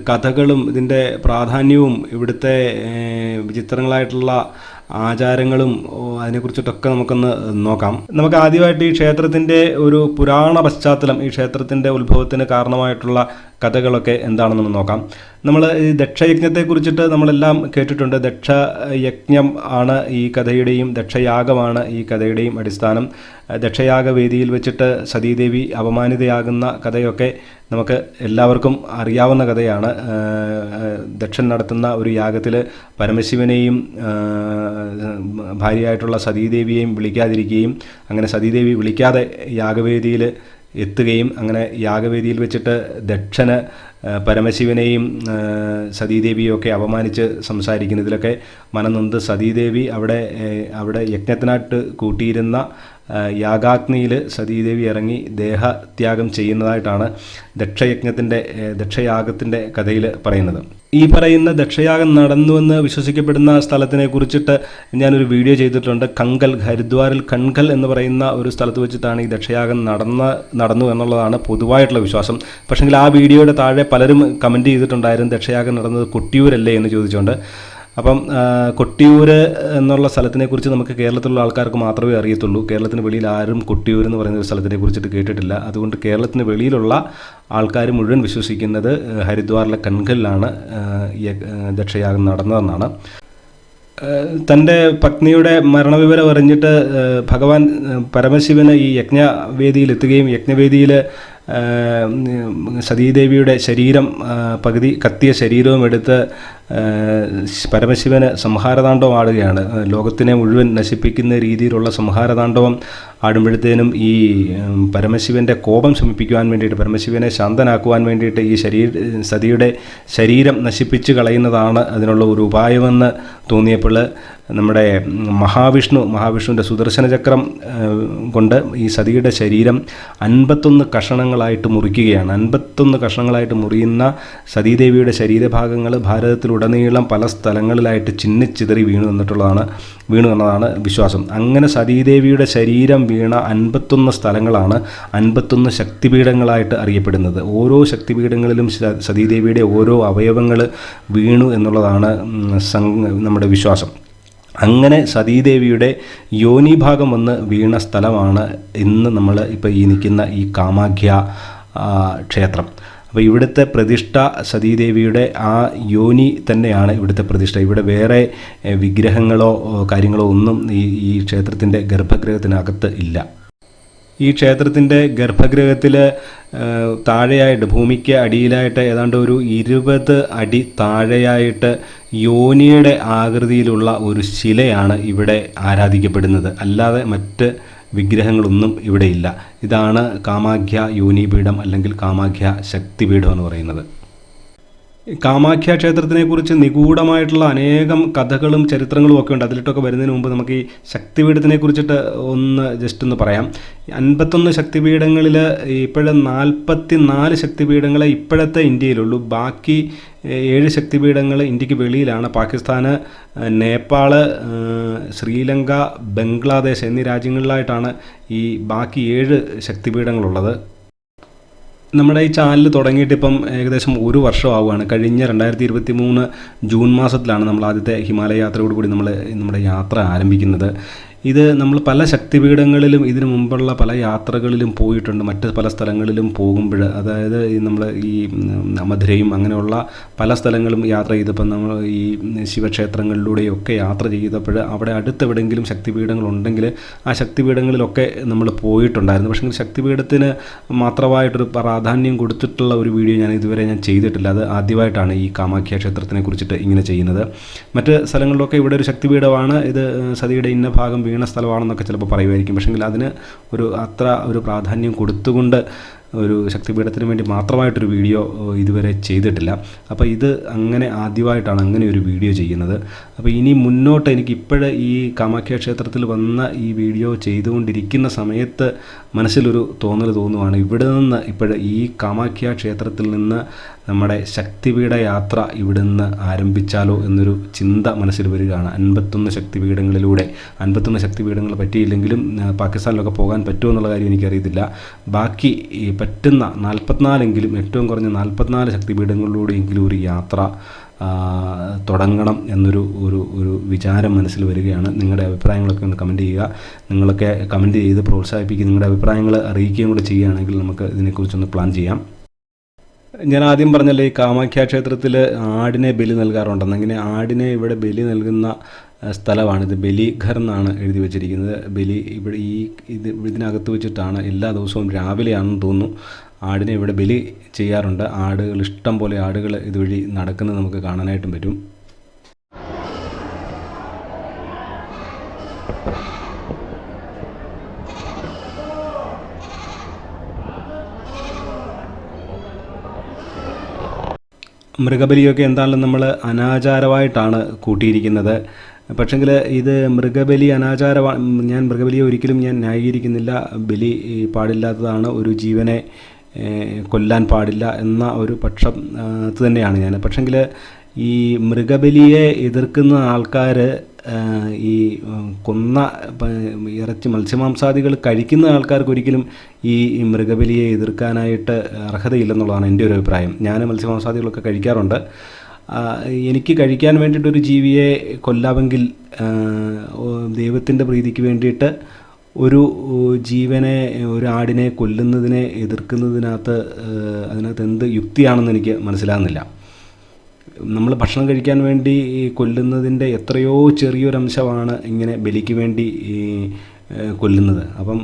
കഥകളും ഇതിന്റെ പ്രാധാന്യവും ഇവിടുത്തെ വിചിത്രങ്ങളായിട്ടുള്ള ആചാരങ്ങളും അതിനെക്കുറിച്ചിട്ടൊക്കെ നമുക്കൊന്ന് നോക്കാം. നമുക്ക് ആദ്യമായിട്ട് ഈ ക്ഷേത്രത്തിന്റെ ഒരു പുരാണ പശ്ചാത്തലം ഈ ക്ഷേത്രത്തിന്റെ ഉത്ഭവത്തിന് കാരണമായിട്ടുള്ള കഥകളൊക്കെ എന്താണെന്ന് നോക്കാം. നമ്മൾ ഈ ദക്ഷയജ്ഞത്തെ കുറിച്ചിട്ട് നമ്മളെല്ലാം കേട്ടിട്ടുണ്ട്. ദക്ഷയജ്ഞം ആണ് ഈ കഥയുടെയും ദക്ഷയാഗമാണ് ഈ കഥയുടെയും അടിസ്ഥാനം. ദക്ഷയാഗ വേദിയിൽ വെച്ചിട്ട് സതീദേവി അപമാനിതയാകുന്ന കഥയൊക്കെ നമുക്ക് എല്ലാവർക്കും അറിയാവുന്ന കഥയാണ്. ദക്ഷൻ നടത്തുന്ന ഒരു യാഗത്തിൽ പരമശിവനെയും ഭാര്യയായിട്ടുള്ള സതീദേവിയെയും വിളിക്കാതിരിക്കുകയും അങ്ങനെ സതീദേവി വിളിക്കാതെ യാഗവേദിയിൽ എത്തുകയും അങ്ങനെ യാഗവേദിയിൽ വെച്ചിട്ട് ദക്ഷന് പരമശിവനെയും സതീദേവിയൊക്കെ അപമാനിച്ച് സംസാരിക്കുന്നതിലൊക്കെ മനനൊന്ത് സതീദേവി അവിടെ അവിടെ യജ്ഞത്തിനായിട്ട് കൂട്ടിയിരുന്ന യാഗാഗ്നിയിൽ സതീദേവി ഇറങ്ങി ദേഹത്യാഗം ചെയ്യുന്നതായിട്ടാണ് ദക്ഷയജ്ഞത്തിന്റെ ദക്ഷയാഗത്തിന്റെ കഥയിൽ പറയുന്നത്. ഈ പറയുന്ന ദക്ഷയാഗം നടന്നുവെന്ന് വിശ്വസിക്കപ്പെടുന്ന സ്ഥലത്തിനെ കുറിച്ചിട്ട് ഞാനൊരു വീഡിയോ ചെയ്തിട്ടുണ്ട്. കങ്കൽ ഹരിദ്വാറിൽ കൺകൽ എന്ന് പറയുന്ന ഒരു സ്ഥലത്ത് വെച്ചിട്ടാണ് ഈ ദക്ഷയാഗം നടന്ന നടന്നു എന്നുള്ളതാണ് പൊതുവായിട്ടുള്ള വിശ്വാസം. പക്ഷെങ്കിൽ ആ വീഡിയോയുടെ താഴെ പലരും കമന്റ് ചെയ്തിട്ടുണ്ടായിരുന്നു ദക്ഷയാഗം നടന്നത് കൊട്ടിയൂരല്ലേ എന്ന് ചോദിച്ചുകൊണ്ട്. അപ്പം കൊട്ടിയൂർ എന്നുള്ള സ്ഥലത്തിനെ കുറിച്ച് നമുക്ക് കേരളത്തിലുള്ള ആൾക്കാർക്ക് മാത്രമേ അറിയത്തുള്ളൂ. കേരളത്തിന് വെളിയിൽ ആരും കൊട്ടിയൂർ എന്ന് പറയുന്ന ഒരു സ്ഥലത്തിനെ കുറിച്ചിട്ട് കേട്ടിട്ടില്ല. അതുകൊണ്ട് കേരളത്തിന് വെളിയിലുള്ള ആൾക്കാർ മുഴുവൻ വിശ്വസിക്കുന്നത് ഹരിദ്വാറിലെ കൺകലിലാണ് ദക്ഷയാഗം നടന്നതെന്നാണ്. തന്റെ പത്നിയുടെ മരണവിവരം അറിഞ്ഞിട്ട് ഭഗവാൻ പരമശിവന് ഈ യജ്ഞവേദിയിൽ എത്തുകയും യജ്ഞവേദിയിൽ സതീദേവിയുടെ ശരീരം പകുതി കത്തിയ ശരീരവും എടുത്ത് പരമശിവന് സംഹാരതാണ്ഡവം ആടുകയാണ് ലോകത്തിനെ മുഴുവൻ നശിപ്പിക്കുന്ന രീതിയിലുള്ള സംഹാരതാണ്ഡവം ആടുമ്പോഴത്തേനും ഈ പരമശിവന്റെ കോപം ശമിപ്പിക്കുവാൻ വേണ്ടിയിട്ട് പരമശിവനെ ശാന്തനാക്കുവാൻ വേണ്ടിയിട്ട് ഈ ശരീര സതിയുടെ ശരീരം നശിപ്പിച്ച് കളയുന്നതാണ് അതിനുള്ള ഒരു ഉപായമെന്ന് തോന്നിയപ്പോൾ നമ്മുടെ മഹാവിഷ്ണു മഹാവിഷ്ണുവിന്റെ സുദർശന ചക്രം കൊണ്ട് ഈ സതിയുടെ ശരീരം അൻപത്തൊന്ന് കഷണങ്ങളായിട്ട് മുറിക്കുകയാണ്. അൻപത്തൊന്ന് കഷണങ്ങളായിട്ട് മുറിയുന്ന സതീദേവിയുടെ ശരീരഭാഗങ്ങൾ ഭാരതത്തിലുടനീളം പല സ്ഥലങ്ങളിലായിട്ട് ചിന്നിച്ചിതറി വീണു എന്നിട്ടുള്ളതാണ് വീണു എന്നതാണ് വിശ്വാസം. അങ്ങനെ സതീദേവിയുടെ ശരീരം വീണ അൻപത്തൊന്ന് സ്ഥലങ്ങളാണ് അൻപത്തൊന്ന് ശക്തിപീഠങ്ങളായിട്ട് അറിയപ്പെടുന്നത്. ഓരോ ശക്തിപീഠങ്ങളിലും സതീദേവിയുടെ ഓരോ അവയവങ്ങൾ വീണു എന്നുള്ളതാണ് നമ്മുടെ വിശ്വാസം. അങ്ങനെ സതീദേവിയുടെ യോനിഭാഗം വന്ന് വീണ സ്ഥലമാണ് ഇന്ന് നമ്മൾ ഇപ്പോൾ ഈ നിൽക്കുന്ന ഈ കാമാഖ്യ ക്ഷേത്രം. അപ്പോൾ ഇവിടുത്തെ പ്രതിഷ്ഠ സതീദേവിയുടെ ആ യോനി തന്നെയാണ് ഇവിടുത്തെ പ്രതിഷ്ഠ. ഇവിടെ വേറെ വിഗ്രഹങ്ങളോ കാര്യങ്ങളോ ഒന്നും ഈ ഈ ക്ഷേത്രത്തിന്റെ ഗർഭഗൃഹത്തിനകത്ത് ഇല്ല. ഈ ക്ഷേത്രത്തിന്റെ ഗർഭഗൃഹത്തിൽ താഴെയായിട്ട് ഭൂമിക്ക് അടിയിലായിട്ട് ഏതാണ്ട് ഒരു ഇരുപത് അടി താഴെയായിട്ട് യോനിയുടെ ആകൃതിയിലുള്ള ഒരു ശിലയാണ് ഇവിടെ ആരാധിക്കപ്പെടുന്നത്. അല്ലാതെ മറ്റ് വിഗ്രഹങ്ങളൊന്നും ഇവിടെയില്ല. ഇതാണ് കാമാഖ്യ യോനിപീഠം അല്ലെങ്കിൽ കാമാഖ്യ ശക്തിപീഠം എന്ന് പറയുന്നത്. കാമാഖ്യ ക്ഷേത്രത്തിനെ കുറിച്ച് നിഗൂഢമായിട്ടുള്ള അനേകം കഥകളും ചരിത്രങ്ങളും ഒക്കെ ഉണ്ട്. അതിലിട്ടൊക്കെ വരുന്നതിന് മുമ്പ് നമുക്ക് ഈ ശക്തിപീഠത്തിനെ കുറിച്ചിട്ട് ഒന്ന് ജസ്റ്റ് ഒന്ന് പറയാം. അൻപത്തൊന്ന് ശക്തിപീഠങ്ങളിൽ ഇപ്പോഴും നാൽപ്പത്തി നാല് ശക്തിപീഠങ്ങളെ ഇപ്പോഴത്തെ ഇന്ത്യയിലുള്ളൂ. ബാക്കി ഏഴ് ശക്തിപീഠങ്ങൾ ഇന്ത്യയ്ക്ക് വെളിയിലാണ്. പാകിസ്ഥാന് നേപ്പാൾ ശ്രീലങ്ക ബംഗ്ലാദേശ് എന്നീ രാജ്യങ്ങളിലായിട്ടാണ് ഈ ബാക്കി ഏഴ് ശക്തിപീഠങ്ങളുള്ളത്. നമ്മുടെ ഈ ചാനൽ തുടങ്ങിയിട്ട് ഇപ്പം ഏകദേശം ഒരു വർഷം ആവുകയാണ് കഴിഞ്ഞ രണ്ടായിരത്തി ഇരുപത്തി മൂന്ന് ജൂൺ മാസത്തിലാണ് നമ്മൾ ആദ്യത്തെ ഹിമാലയ യാത്രയോട് കൂടി നമ്മൾ നമ്മുടെ യാത്ര ആരംഭിക്കുന്നത്. ഇത് നമ്മൾ പല ശക്തിപീഠങ്ങളിലും ഇതിനു മുമ്പുള്ള പല യാത്രകളിലും പോയിട്ടുണ്ട്. മറ്റ് പല സ്ഥലങ്ങളിലും പോകുമ്പോൾ അതായത് ഈ നമ്മൾ ഈ മധുരയും അങ്ങനെയുള്ള പല സ്ഥലങ്ങളും യാത്ര ചെയ്തപ്പോൾ നമ്മൾ ഈ ശിവക്ഷേത്രങ്ങളിലൂടെയൊക്കെ യാത്ര ചെയ്തപ്പോൾ അവിടെ അടുത്തെവിടെയെങ്കിലും ശക്തിപീഠങ്ങളുണ്ടെങ്കിൽ ആ ശക്തിപീഠങ്ങളിലൊക്കെ നമ്മൾ പോയിട്ടുണ്ടായിരുന്നു. പക്ഷേ ശക്തിപീഠത്തിന് മാത്രമായിട്ടൊരു പ്രാധാന്യം കൊടുത്തിട്ടുള്ള ഒരു വീഡിയോ ഞാൻ ഇതുവരെ ഞാൻ ചെയ്തിട്ടില്ല. അത് ആദ്യമായിട്ടാണ് ഈ കാമാഖ്യ ക്ഷേത്രത്തിനെ കുറിച്ചിട്ട് ഇങ്ങനെ ചെയ്യുന്നത്. മറ്റ് സ്ഥലങ്ങളിലൊക്കെ ഇവിടെ ഒരു ശക്തിപീഠമാണ്. ഇത് സതിയുടെ ഇന്ന ഭാഗം വീണ സ്ഥലമാണെന്നൊക്കെ ചിലപ്പോൾ പറയുമായിരിക്കും. പക്ഷേങ്കിൽ അതിന് ഒരു അത്ര ഒരു പ്രാധാന്യം കൊടുത്തുകൊണ്ട് ഒരു ശക്തിപീഠത്തിന് വേണ്ടി മാത്രമായിട്ടൊരു വീഡിയോ ഇതുവരെ ചെയ്തിട്ടില്ല. അപ്പോൾ ഇത് അങ്ങനെ ആദ്യമായിട്ടാണ് അങ്ങനെ ഒരു വീഡിയോ ചെയ്യുന്നത്. അപ്പോൾ ഇനി മുന്നോട്ട് എനിക്ക് ഇപ്പോഴ് ഈ കാമാഖ്യ ക്ഷേത്രത്തിൽ വന്ന ഈ വീഡിയോ ചെയ്തുകൊണ്ടിരിക്കുന്ന സമയത്ത് മനസ്സിലൊരു തോന്നൽ തോന്നുവാണ്. ഇവിടെ നിന്ന് ഇപ്പോഴ് ഈ കാമാഖ്യ ക്ഷേത്രത്തിൽ നിന്ന് നമ്മുടെ ശക്തിപീഠ യാത്ര ഇവിടുന്ന് ആരംഭിച്ചാലോ എന്നൊരു ചിന്ത മനസ്സിൽ വരികയാണ്. അൻപത്തൊന്ന് ശക്തിപീഠങ്ങളിലൂടെ അൻപത്തൊന്ന് ശക്തിപീഠങ്ങൾ പറ്റിയില്ലെങ്കിലും പാകിസ്ഥാനിലൊക്കെ പോകാൻ പറ്റുമോ എന്നുള്ള കാര്യം എനിക്കറിയത്തില്ല. ബാക്കി പറ്റുന്ന നാൽപ്പത്തിനാലെങ്കിലും ഏറ്റവും കുറഞ്ഞ നാൽപ്പത്തിനാല് ശക്തിപീഠങ്ങളിലൂടെയെങ്കിലും ഒരു യാത്ര തുടങ്ങണം എന്നൊരു ഒരു ഒരു വിചാരം മനസ്സിൽ വരികയാണ്. നിങ്ങളുടെ അഭിപ്രായങ്ങളൊക്കെ ഒന്ന് കമന്റ് ചെയ്യുക. നിങ്ങളൊക്കെ കമന്റ് ചെയ്ത് പ്രോത്സാഹിപ്പിക്കുക. നിങ്ങളുടെ അഭിപ്രായങ്ങൾ അറിയിക്കുകയും കൂടെ ചെയ്യുകയാണെങ്കിൽ നമുക്ക് ഇതിനെക്കുറിച്ചൊന്ന് പ്ലാൻ ചെയ്യാം. ഞാൻ ആദ്യം പറഞ്ഞല്ലേ ഈ കാമാഖ്യ ക്ഷേത്രത്തിൽ ആടിനെ ബലി നൽകാറുണ്ടെന്ന് അങ്ങനെ ആടിനെ ഇവിടെ ബലി നൽകുന്ന സ്ഥലമാണിത്. ബലിഘർ എന്നാണ് എഴുതി വെച്ചിരിക്കുന്നത്. ബലി ഇവിടെ ഈ ഇത് ഇതിനകത്ത് വെച്ചിട്ടാണ് എല്ലാ ദിവസവും രാവിലെയാണെന്ന് തോന്നുന്നു ആടിനെ ഇവിടെ ബലി ചെയ്യാറുണ്ട്. ആടുകൾ ഇഷ്ടം പോലെ ആടുകൾ ഇതുവഴി നടക്കുന്നത് നമുക്ക് കാണാനായിട്ടും പറ്റും. മൃഗബലിയൊക്കെ എന്തായാലും നമ്മൾ അനാചാരമായിട്ടാണ് കൂട്ടിയിരിക്കുന്നത്. പക്ഷെങ്കിൽ ഇത് മൃഗബലി അനാചാരമാണ് ഞാൻ മൃഗബലിയെ ഒരിക്കലും ഞാൻ ന്യായീകരിക്കുന്നില്ല. ബലി പാടില്ലാത്തതാണ്. ഒരു ജീവനെ കൊല്ലാൻ പാടില്ല എന്ന ഒരു പക്ഷം തന്നെയാണ് ഞാൻ. പക്ഷെങ്കിൽ ഈ മൃഗബലിയെ എതിർക്കുന്ന ആൾക്കാർ ഈ കൊന്ന ഇറച്ചി മത്സ്യമാംസാദികൾ കഴിക്കുന്ന ആൾക്കാർക്ക് ഒരിക്കലും ഈ മൃഗബലിയെ എതിർക്കാനായിട്ട് അർഹതയില്ലെന്നുള്ളതാണ് എന്റെ ഒരു അഭിപ്രായം. ഞാൻ മത്സ്യമാംസാദികളൊക്കെ കഴിക്കാറുണ്ട്. എനിക്ക് കഴിക്കാൻ വേണ്ടിയിട്ടൊരു ജീവിയെ കൊല്ലാമെങ്കിൽ ദൈവത്തിന്റെ പ്രീതിക്ക് വേണ്ടിയിട്ട് ഒരു ജീവനെ ഒരു ആടിനെ കൊല്ലുന്നതിനെ എതിർക്കുന്നതിനകത്ത് അതിനകത്ത് എന്ത് യുക്തിയാണെന്ന് എനിക്ക് മനസ്സിലാകുന്നില്ല. നമ്മൾ ഭക്ഷണം കഴിക്കാൻ വേണ്ടി കൊല്ലുന്നതിന്റെ എത്രയോ ചെറിയൊരംശമാണ് ഇങ്ങനെ ബലിക്ക് വേണ്ടി കൊല്ലുന്നത്. അപ്പം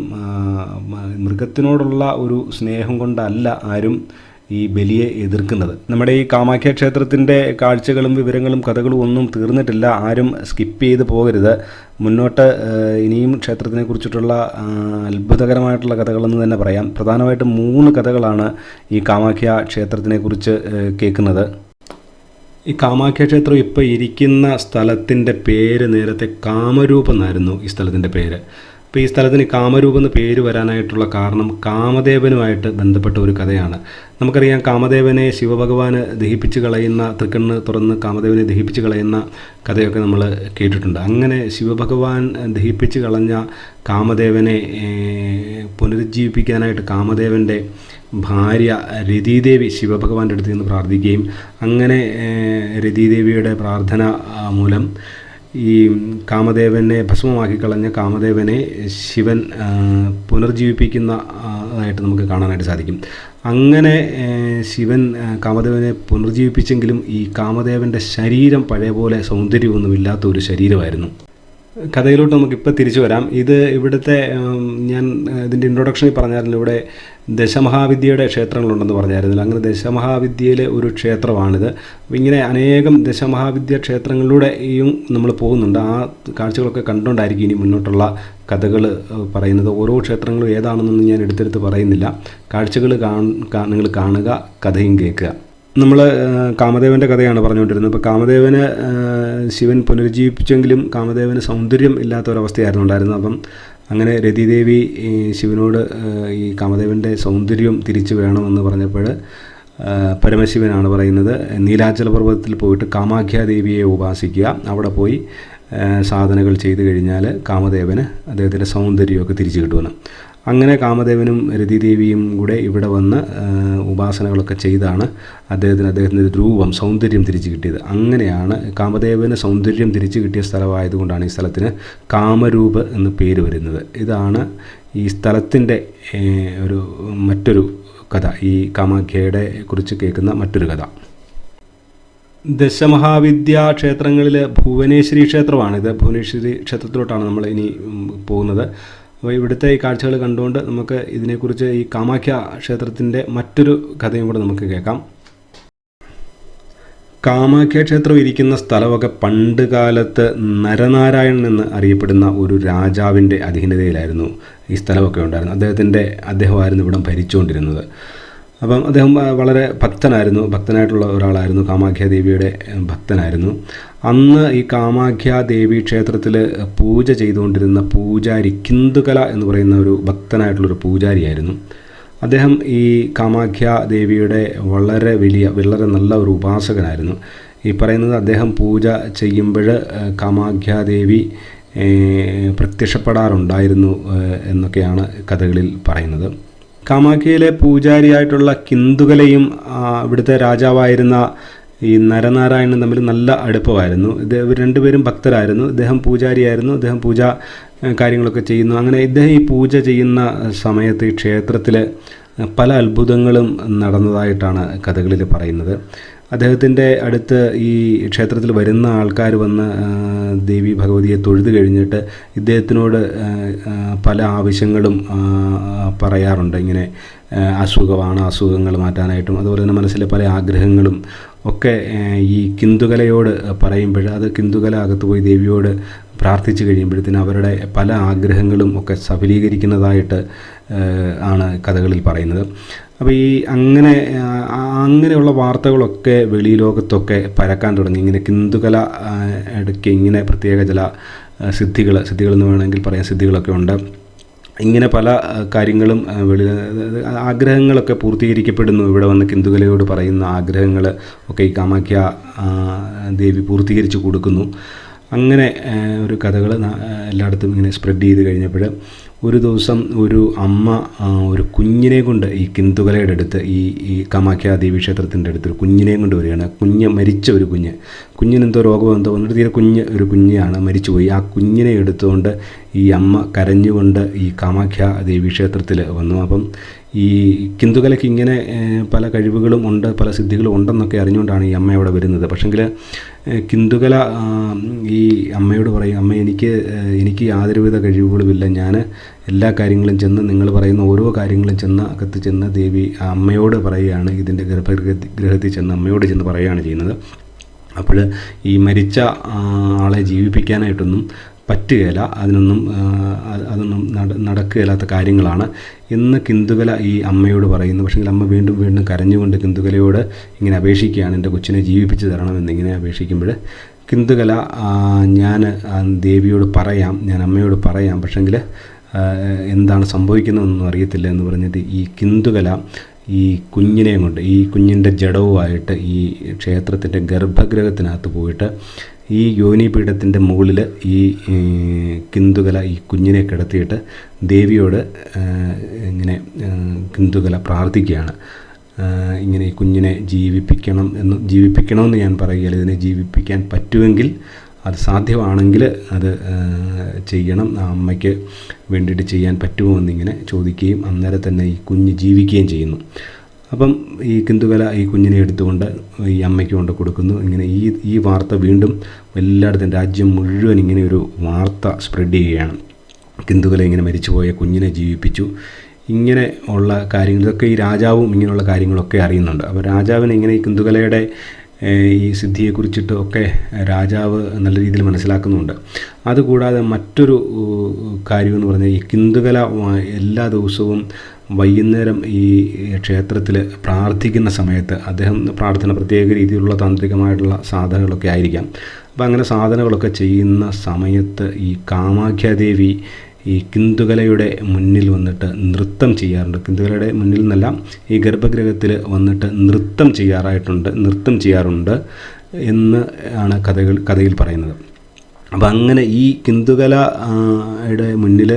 മൃഗത്തിനോടുള്ള ഒരു സ്നേഹം കൊണ്ടല്ല ആരും ഈ ബലിയെ എതിർക്കുന്നത്. നമ്മുടെ ഈ കാമാഖ്യ ക്ഷേത്രത്തിന്റെ കാഴ്ചകളും വിവരങ്ങളും കഥകളും ഒന്നും തീർന്നിട്ടില്ല. ആരും സ്കിപ്പ് ചെയ്ത് പോകരുത്. മുന്നോട്ട് ഇനിയും ക്ഷേത്രത്തിനെ കുറിച്ചിട്ടുള്ള അത്ഭുതകരമായിട്ടുള്ള കഥകളെന്ന് തന്നെ പറയാം. പ്രധാനമായിട്ടും മൂന്ന് കഥകളാണ് ഈ കാമാഖ്യ ക്ഷേത്രത്തിനെ കുറിച്ച് കേൾക്കുന്നത്. ഈ കാമാഖ്യ ക്ഷേത്രം ഇപ്പോൾ ഇരിക്കുന്ന സ്ഥലത്തിന്റെ പേര് നേരത്തെ കാമരൂപം എന്നായിരുന്നു ഈ സ്ഥലത്തിന്റെ പേര്. അപ്പോൾ ഈ സ്ഥലത്തിന് കാമരൂപം എന്ന് പേര് വരാനായിട്ടുള്ള കാരണം കാമദേവനുമായിട്ട് ബന്ധപ്പെട്ട ഒരു കഥയാണ്. നമുക്കറിയാം കാമദേവനെ ശിവഭഗവാന് ദഹിപ്പിച്ച് കളയുന്ന തൃക്കണ്ണ് തുറന്ന് കാമദേവനെ ദഹിപ്പിച്ച് കളയുന്ന കഥയൊക്കെ നമ്മൾ കേട്ടിട്ടുണ്ട്. അങ്ങനെ ശിവഭഗവാൻ ദഹിപ്പിച്ച് കളഞ്ഞ കാമദേവനെ പുനരുജ്ജീവിപ്പിക്കാനായിട്ട് കാമദേവന്റെ ഭാര്യ രതിദേവി ശിവഭഗവാന്റെ അടുത്ത് നിന്ന് പ്രാർത്ഥിക്കുകയും അങ്ങനെ രതിദേവിയുടെ പ്രാർത്ഥന മൂലം ഈ കാമദേവനെ ഭസ്മമാക്കി കളഞ്ഞ കാമദേവനെ ശിവൻ പുനർജീവിപ്പിക്കുന്നതായിട്ട് നമുക്ക് കാണാനായിട്ട് സാധിക്കും. അങ്ങനെ ശിവൻ കാമദേവനെ പുനർജീവിപ്പിച്ചെങ്കിലും ഈ കാമദേവന്റെ ശരീരം പഴയ പോലെ സൗന്ദര്യമൊന്നുമില്ലാത്ത ഒരു ശരീരമായിരുന്നു. കഥയിലോട്ട് നമുക്കിപ്പോൾ തിരിച്ചു വരാം. ഇത് ഇവിടുത്തെ ഞാൻ ഇതിന്റെ ഇൻട്രൊഡക്ഷനിൽ പറഞ്ഞായിരുന്നു. ഇവിടെ ദശമഹാവിദ്യയുടെ ക്ഷേത്രങ്ങളുണ്ടെന്ന് പറഞ്ഞായിരുന്നില്ല. അങ്ങനെ ദശമഹാവിദ്യയിലെ ഒരു ക്ഷേത്രമാണിത്. ഇങ്ങനെ അനേകം ദശമഹാവിദ്യ ക്ഷേത്രങ്ങളിലൂടെയും നമ്മൾ പോകുന്നുണ്ട്. ആ കാഴ്ചകളൊക്കെ കണ്ടുകൊണ്ടായിരിക്കും ഇനി മുന്നോട്ടുള്ള കഥകൾ പറയുന്നത്. ഓരോ ക്ഷേത്രങ്ങളും ഏതാണെന്നൊന്നും ഞാൻ എടുത്തെടുത്ത് പറയുന്നില്ല. കാഴ്ചകൾ നിങ്ങൾ കാണുക കഥയും കേൾക്കുക. നമ്മൾ കാമദേവന്റെ കഥയാണ് പറഞ്ഞുകൊണ്ടിരുന്നത്. അപ്പോൾ കാമദേവന് ശിവൻ പുനരുജ്ജീവിപ്പിച്ചെങ്കിലും കാമദേവന് സൗന്ദര്യം ഇല്ലാത്ത ഒരവസ്ഥയായിരുന്നു ഉണ്ടായിരുന്നത്. അപ്പം അങ്ങനെ രതിദേവി ശിവനോട് ഈ കാമദേവന്റെ സൗന്ദര്യം തിരിച്ചു വേണമെന്ന് പറഞ്ഞപ്പോൾ പരമശിവനാണ് പറയുന്നത് നീലാചല പർവതത്തിൽ പോയിട്ട് കാമാഖ്യാദേവിയെ ഉപാസിക്കുക. അവിടെ പോയി സാധനകൾ ചെയ്തു കഴിഞ്ഞാൽ കാമദേവന് അദ്ദേഹത്തിന്റെ സൗന്ദര്യമൊക്കെ തിരിച്ചു കിട്ടുമെന്ന്. അങ്ങനെ കാമദേവനും രതിദേവിയും കൂടെ ഇവിടെ വന്ന് ഉപാസനകളൊക്കെ ചെയ്താണ്. അദ്ദേഹത്തിന് അദ്ദേഹത്തിന്റെ ഒരു സൗന്ദര്യം തിരിച്ചു കിട്ടിയത്. അങ്ങനെയാണ് കാമദേവന് സൗന്ദര്യം തിരിച്ചു കിട്ടിയ സ്ഥലമായതുകൊണ്ടാണ് ഈ സ്ഥലത്തിന് കാമരൂപ് എന്ന് പേര് വരുന്നത്. ഇതാണ് ഈ സ്ഥലത്തിന്റെ ഒരു മറ്റൊരു കഥ. ഈ കാമാഖ്യയുടെ കുറിച്ച് കേൾക്കുന്ന മറ്റൊരു കഥ. ദശമഹാവിദ്യാ ക്ഷേത്രങ്ങളിലെ ഭുവനേശ്വരി ക്ഷേത്രമാണിത് ഭുവനേശ്വരി ക്ഷേത്രത്തിലോട്ടാണ് നമ്മൾ ഇനി പോകുന്നത്. അപ്പോൾ ഇവിടുത്തെ ഈ കാഴ്ചകൾ കണ്ടുകൊണ്ട് നമുക്ക് ഇതിനെക്കുറിച്ച് ഈ കാമാഖ്യ ക്ഷേത്രത്തിന്റെ മറ്റൊരു കഥയും കൂടെ നമുക്ക് കേൾക്കാം. കാമാഖ്യ ക്ഷേത്രം ഇരിക്കുന്ന സ്ഥലമൊക്കെ പണ്ട് കാലത്ത് നരനാരായണൻ എന്ന് അറിയപ്പെടുന്ന ഒരു രാജാവിന്റെ അധീനതയിലായിരുന്നു ഈ സ്ഥലമൊക്കെ ഉണ്ടായിരുന്നത്. അദ്ദേഹത്തിന്റെ അദ്ദേഹമായിരുന്നു ഇവിടം ഭരിച്ചുകൊണ്ടിരുന്നത്. അപ്പം അദ്ദേഹം വളരെ ഭക്തനായിരുന്നു. ഭക്തനായിട്ടുള്ള ഒരാളായിരുന്നു. കാമാഖ്യ ദേവിയുടെ ഭക്തനായിരുന്നു. അന്ന് ഈ കാമാഖ്യ ദേവി ക്ഷേത്രത്തിൽ പൂജ ചെയ്തുകൊണ്ടിരുന്ന പൂജാരി കിന്ദുകല എന്ന് പറയുന്ന ഒരു ഭക്തനായിട്ടുള്ളൊരു പൂജാരിയായിരുന്നു. അദ്ദേഹം ഈ കാമാഖ്യ ദേവിയുടെ വളരെ വലിയ വളരെ നല്ല ഒരു ഉപാസകനായിരുന്നു. ഈ പറയുന്നത് അദ്ദേഹം പൂജ ചെയ്യുമ്പോൾ കാമാഖ്യ ദേവി പ്രത്യക്ഷപ്പെടാറുണ്ടായിരുന്നു എന്നൊക്കെയാണ് കഥകളിൽ പറയുന്നത്. കാമാഖ്യയിലെ പൂജാരിയായിട്ടുള്ള കിന്ദുകലയും ഇവിടുത്തെ രാജാവായിരുന്ന ഈ നരനാരായണൻ തമ്മിൽ നല്ല അടുപ്പമായിരുന്നു. ഇത് ഇവർ രണ്ടുപേരും ഭക്തരായിരുന്നു. ഇദ്ദേഹം പൂജാരിയായിരുന്നു. ഇദ്ദേഹം പൂജ കാര്യങ്ങളൊക്കെ ചെയ്യുന്നു. അങ്ങനെ ഇദ്ദേഹം ഈ പൂജ ചെയ്യുന്ന സമയത്ത് ഈ ക്ഷേത്രത്തിൽ പല അത്ഭുതങ്ങളും നടന്നതായിട്ടാണ് കഥകളിൽ പറയുന്നത്. അദ്ദേഹത്തിന്റെ അടുത്ത് ഈ ക്ഷേത്രത്തിൽ വരുന്ന ആൾക്കാർ വന്ന് ദേവി ഭഗവതിയെ തൊഴുത് കഴിഞ്ഞിട്ട് ഇദ്ദേഹത്തിനോട് പല ആവശ്യങ്ങളും പറയാറുണ്ട്. ഇങ്ങനെ അസുഖമാണ് അസുഖങ്ങൾ മാറ്റാനായിട്ടും അതുപോലെ തന്നെ മനസ്സിലെ പല ആഗ്രഹങ്ങളും ഒക്കെ ഈ കിന്ദുകലയോട് പറയുമ്പോൾ അത് കിന്ദുകല അകത്ത് പോയി ദേവിയോട് പ്രാർത്ഥിച്ചു കഴിയുമ്പോഴത്തേന് അവരുടെ പല ആഗ്രഹങ്ങളും ഒക്കെ സഫലീകരിക്കുന്നതായിട്ട് ആണ് കഥകളിൽ പറയുന്നത്. അപ്പോൾ ഈ അങ്ങനെ അങ്ങനെയുള്ള വാർത്തകളൊക്കെ വെളി ലോകത്തൊക്കെ പരക്കാൻ തുടങ്ങി. ഇങ്ങനെ കിന്ദുകല ഇടയ്ക്ക് ഇങ്ങനെ പ്രത്യേക ചില സിദ്ധികൾ എന്ന് വേണമെങ്കിൽ പറയാം സിദ്ധികളൊക്കെ ഉണ്ട്. ഇങ്ങനെ പല കാര്യങ്ങളും വെളി ആഗ്രഹങ്ങളൊക്കെ പൂർത്തീകരിക്കപ്പെടുന്നു. ഇവിടെ വന്ന് കിന്ദുകലയോട് പറയുന്ന ആഗ്രഹങ്ങൾ ഒക്കെ ഈ കാമാഖ്യ ദേവി പൂർത്തീകരിച്ച് കൊടുക്കുന്നു. അങ്ങനെ ഒരു കഥകൾ എല്ലായിടത്തും ഇങ്ങനെ സ്പ്രെഡ് ചെയ്ത് കഴിഞ്ഞപ്പോൾ ഒരു ദിവസം ഒരു അമ്മ ഒരു കുഞ്ഞിനെ കൊണ്ട് ഈ കിന്തുകലയുടെ അടുത്ത് ഈ ഈ കാമാഖ്യ ദേവി ക്ഷേത്രത്തിന്റെ അടുത്ത് ഒരു കുഞ്ഞിനെയും കൊണ്ട് വരികയാണ്. കുഞ്ഞ് മരിച്ച ഒരു കുഞ്ഞ്. കുഞ്ഞിനെന്തോ രോഗമോ എന്തോ വന്നിട്ട് തീരെ കുഞ്ഞ് ഒരു കുഞ്ഞാണ് മരിച്ചുപോയി. ആ കുഞ്ഞിനെ എടുത്തുകൊണ്ട് ഈ അമ്മ കരഞ്ഞുകൊണ്ട് ഈ കാമാഖ്യ ദേവി ക്ഷേത്രത്തിൽ വന്നു. അപ്പം ഈ കിന്തുകലയ്ക്ക് ഇങ്ങനെ പല കഴിവുകളും ഉണ്ട് പല സിദ്ധികളും ഉണ്ടെന്നൊക്കെ അറിഞ്ഞുകൊണ്ടാണ് ഈ അമ്മ അവിടെ വരുന്നത്. പക്ഷെങ്കിൽ കിന്തുകല ഈ അമ്മയോട് പറയും അമ്മ എനിക്ക് എനിക്ക് യാതൊരുവിധ കഴിവുകളുമില്ല. ഞാൻ എല്ലാ കാര്യങ്ങളും ചെന്ന് നിങ്ങൾ പറയുന്ന ഓരോ കാര്യങ്ങളും ചെന്ന് അകത്ത് ചെന്ന് ദേവി അമ്മയോട് പറയുകയാണ്. ഇതിന്റെ ഗർഭഗൃഹത്തിൽ ഗൃഹത്തിൽ ചെന്ന് അമ്മയോട് ചെന്ന് പറയുകയാണ് ചെയ്യുന്നത്. അപ്പോൾ ഈ മരിച്ച ആളെ ജീവിപ്പിക്കാനായിട്ടൊന്നും പറ്റുകയില്ല അതിനൊന്നും അതൊന്നും നട നടക്കുകയില്ലാത്ത കാര്യങ്ങളാണ്. എന്ന് കിന്തുകല ഈ അമ്മയോട് പറയുന്നു. പക്ഷേ അമ്മ വീണ്ടും വീണ്ടും കരഞ്ഞുകൊണ്ട് കിന്തുകലയോട് ഇങ്ങനെ അപേക്ഷിക്കുകയാണ്. എന്റെ കൊച്ചിനെ ജീവിപ്പിച്ച് തരണമെന്നിങ്ങനെ അപേക്ഷിക്കുമ്പോൾ കിന്തുകല ഞാൻ ദേവിയോട് പറയാം ഞാൻ അമ്മയോട് പറയാം. പക്ഷെങ്കിൽ എന്താണ് സംഭവിക്കുന്നതെന്നൊന്നും അറിയത്തില്ല എന്ന് പറഞ്ഞിട്ട് ഈ കിന്തുകല ഈ കുഞ്ഞിനെയും കൊണ്ട് ഈ കുഞ്ഞിന്റെ ജഡവുമായിട്ട് ഈ ക്ഷേത്രത്തിന്റെ ഗർഭഗൃഹത്തിനകത്ത് പോയിട്ട് ഈ യോനിപീഠത്തിന്റെ മുകളിൽ ഈ കിന്തുകല ഈ കുഞ്ഞിനെ കിടത്തിയിട്ട് ദേവിയോട് ഇങ്ങനെ കിന്തുകല പ്രാർത്ഥിക്കുകയാണ്. ഇങ്ങനെ ഈ കുഞ്ഞിനെ ജീവിപ്പിക്കണം എന്ന് ജീവിപ്പിക്കണമെന്ന് ഞാൻ പറയുകയില്ല ഇതിനെ ജീവിപ്പിക്കാൻ പറ്റുമെങ്കിൽ അത് സാധ്യമാണെങ്കിൽ അത് ചെയ്യണം. ആ അമ്മയ്ക്ക് വേണ്ടിയിട്ട് ചെയ്യാൻ പറ്റുമോ എന്നിങ്ങനെ ചോദിക്കുകയും അന്നേരം തന്നെ ഈ കുഞ്ഞ് ജീവിക്കുകയും ചെയ്യുന്നു. അപ്പം ഈ കിന്തുകല ഈ കുഞ്ഞിനെ എടുത്തുകൊണ്ട് ഈ അമ്മയ്ക്ക് കൊണ്ട് കൊടുക്കുന്നു. ഇങ്ങനെ ഈ ഈ വാർത്ത വീണ്ടും എല്ലായിടത്തും രാജ്യം മുഴുവൻ ഇങ്ങനെ ഒരു വാർത്ത സ്പ്രെഡ് ചെയ്യുകയാണ്. കിന്തുകല ഇങ്ങനെ മരിച്ചുപോയ കുഞ്ഞിനെ ജീവിപ്പിച്ചു. ഇങ്ങനെ ഉള്ള കാര്യങ്ങൾ ഇതൊക്കെ ഈ രാജാവും ഇങ്ങനെയുള്ള കാര്യങ്ങളൊക്കെ അറിയുന്നുണ്ട്. അപ്പോൾ രാജാവിന് ഇങ്ങനെ ഈ കിന്തുകലയുടെ ഈ സിദ്ധിയെക്കുറിച്ചിട്ട് ഒക്കെ രാജാവ് നല്ല രീതിയിൽ മനസ്സിലാക്കുന്നുണ്ട്. അതുകൂടാതെ മറ്റൊരു കാര്യമെന്ന് പറഞ്ഞാൽ ഈ കിന്തുകല എല്ലാ ദിവസവും വൈകുന്നേരം ഈ ക്ഷേത്രത്തിൽ പ്രാർത്ഥിക്കുന്ന സമയത്ത് അദ്ദേഹം പ്രാർത്ഥന പ്രത്യേക രീതിയിലുള്ള താന്ത്രികമായിട്ടുള്ള സാധനകളൊക്കെ ആയിരിക്കാം. അപ്പോൾ അങ്ങനെ സാധനങ്ങളൊക്കെ ചെയ്യുന്ന സമയത്ത് ഈ കാമാഖ്യാദേവി ഈ കിന്തുകലയുടെ മുന്നിൽ വന്നിട്ട് നൃത്തം ചെയ്യാറുണ്ട്. കിന്തുകലയുടെ മുന്നിൽ നിന്നല്ല ഈ ഗർഭഗ്രഹത്തിൽ വന്നിട്ട് നൃത്തം ചെയ്യാറായിട്ടുണ്ട് നൃത്തം ചെയ്യാറുണ്ട് എന്ന് ആണ് കഥകൾ കഥയിൽ പറയുന്നത്. അപ്പം അങ്ങനെ ഈ കിന്തുകലയുടെ മുന്നിൽ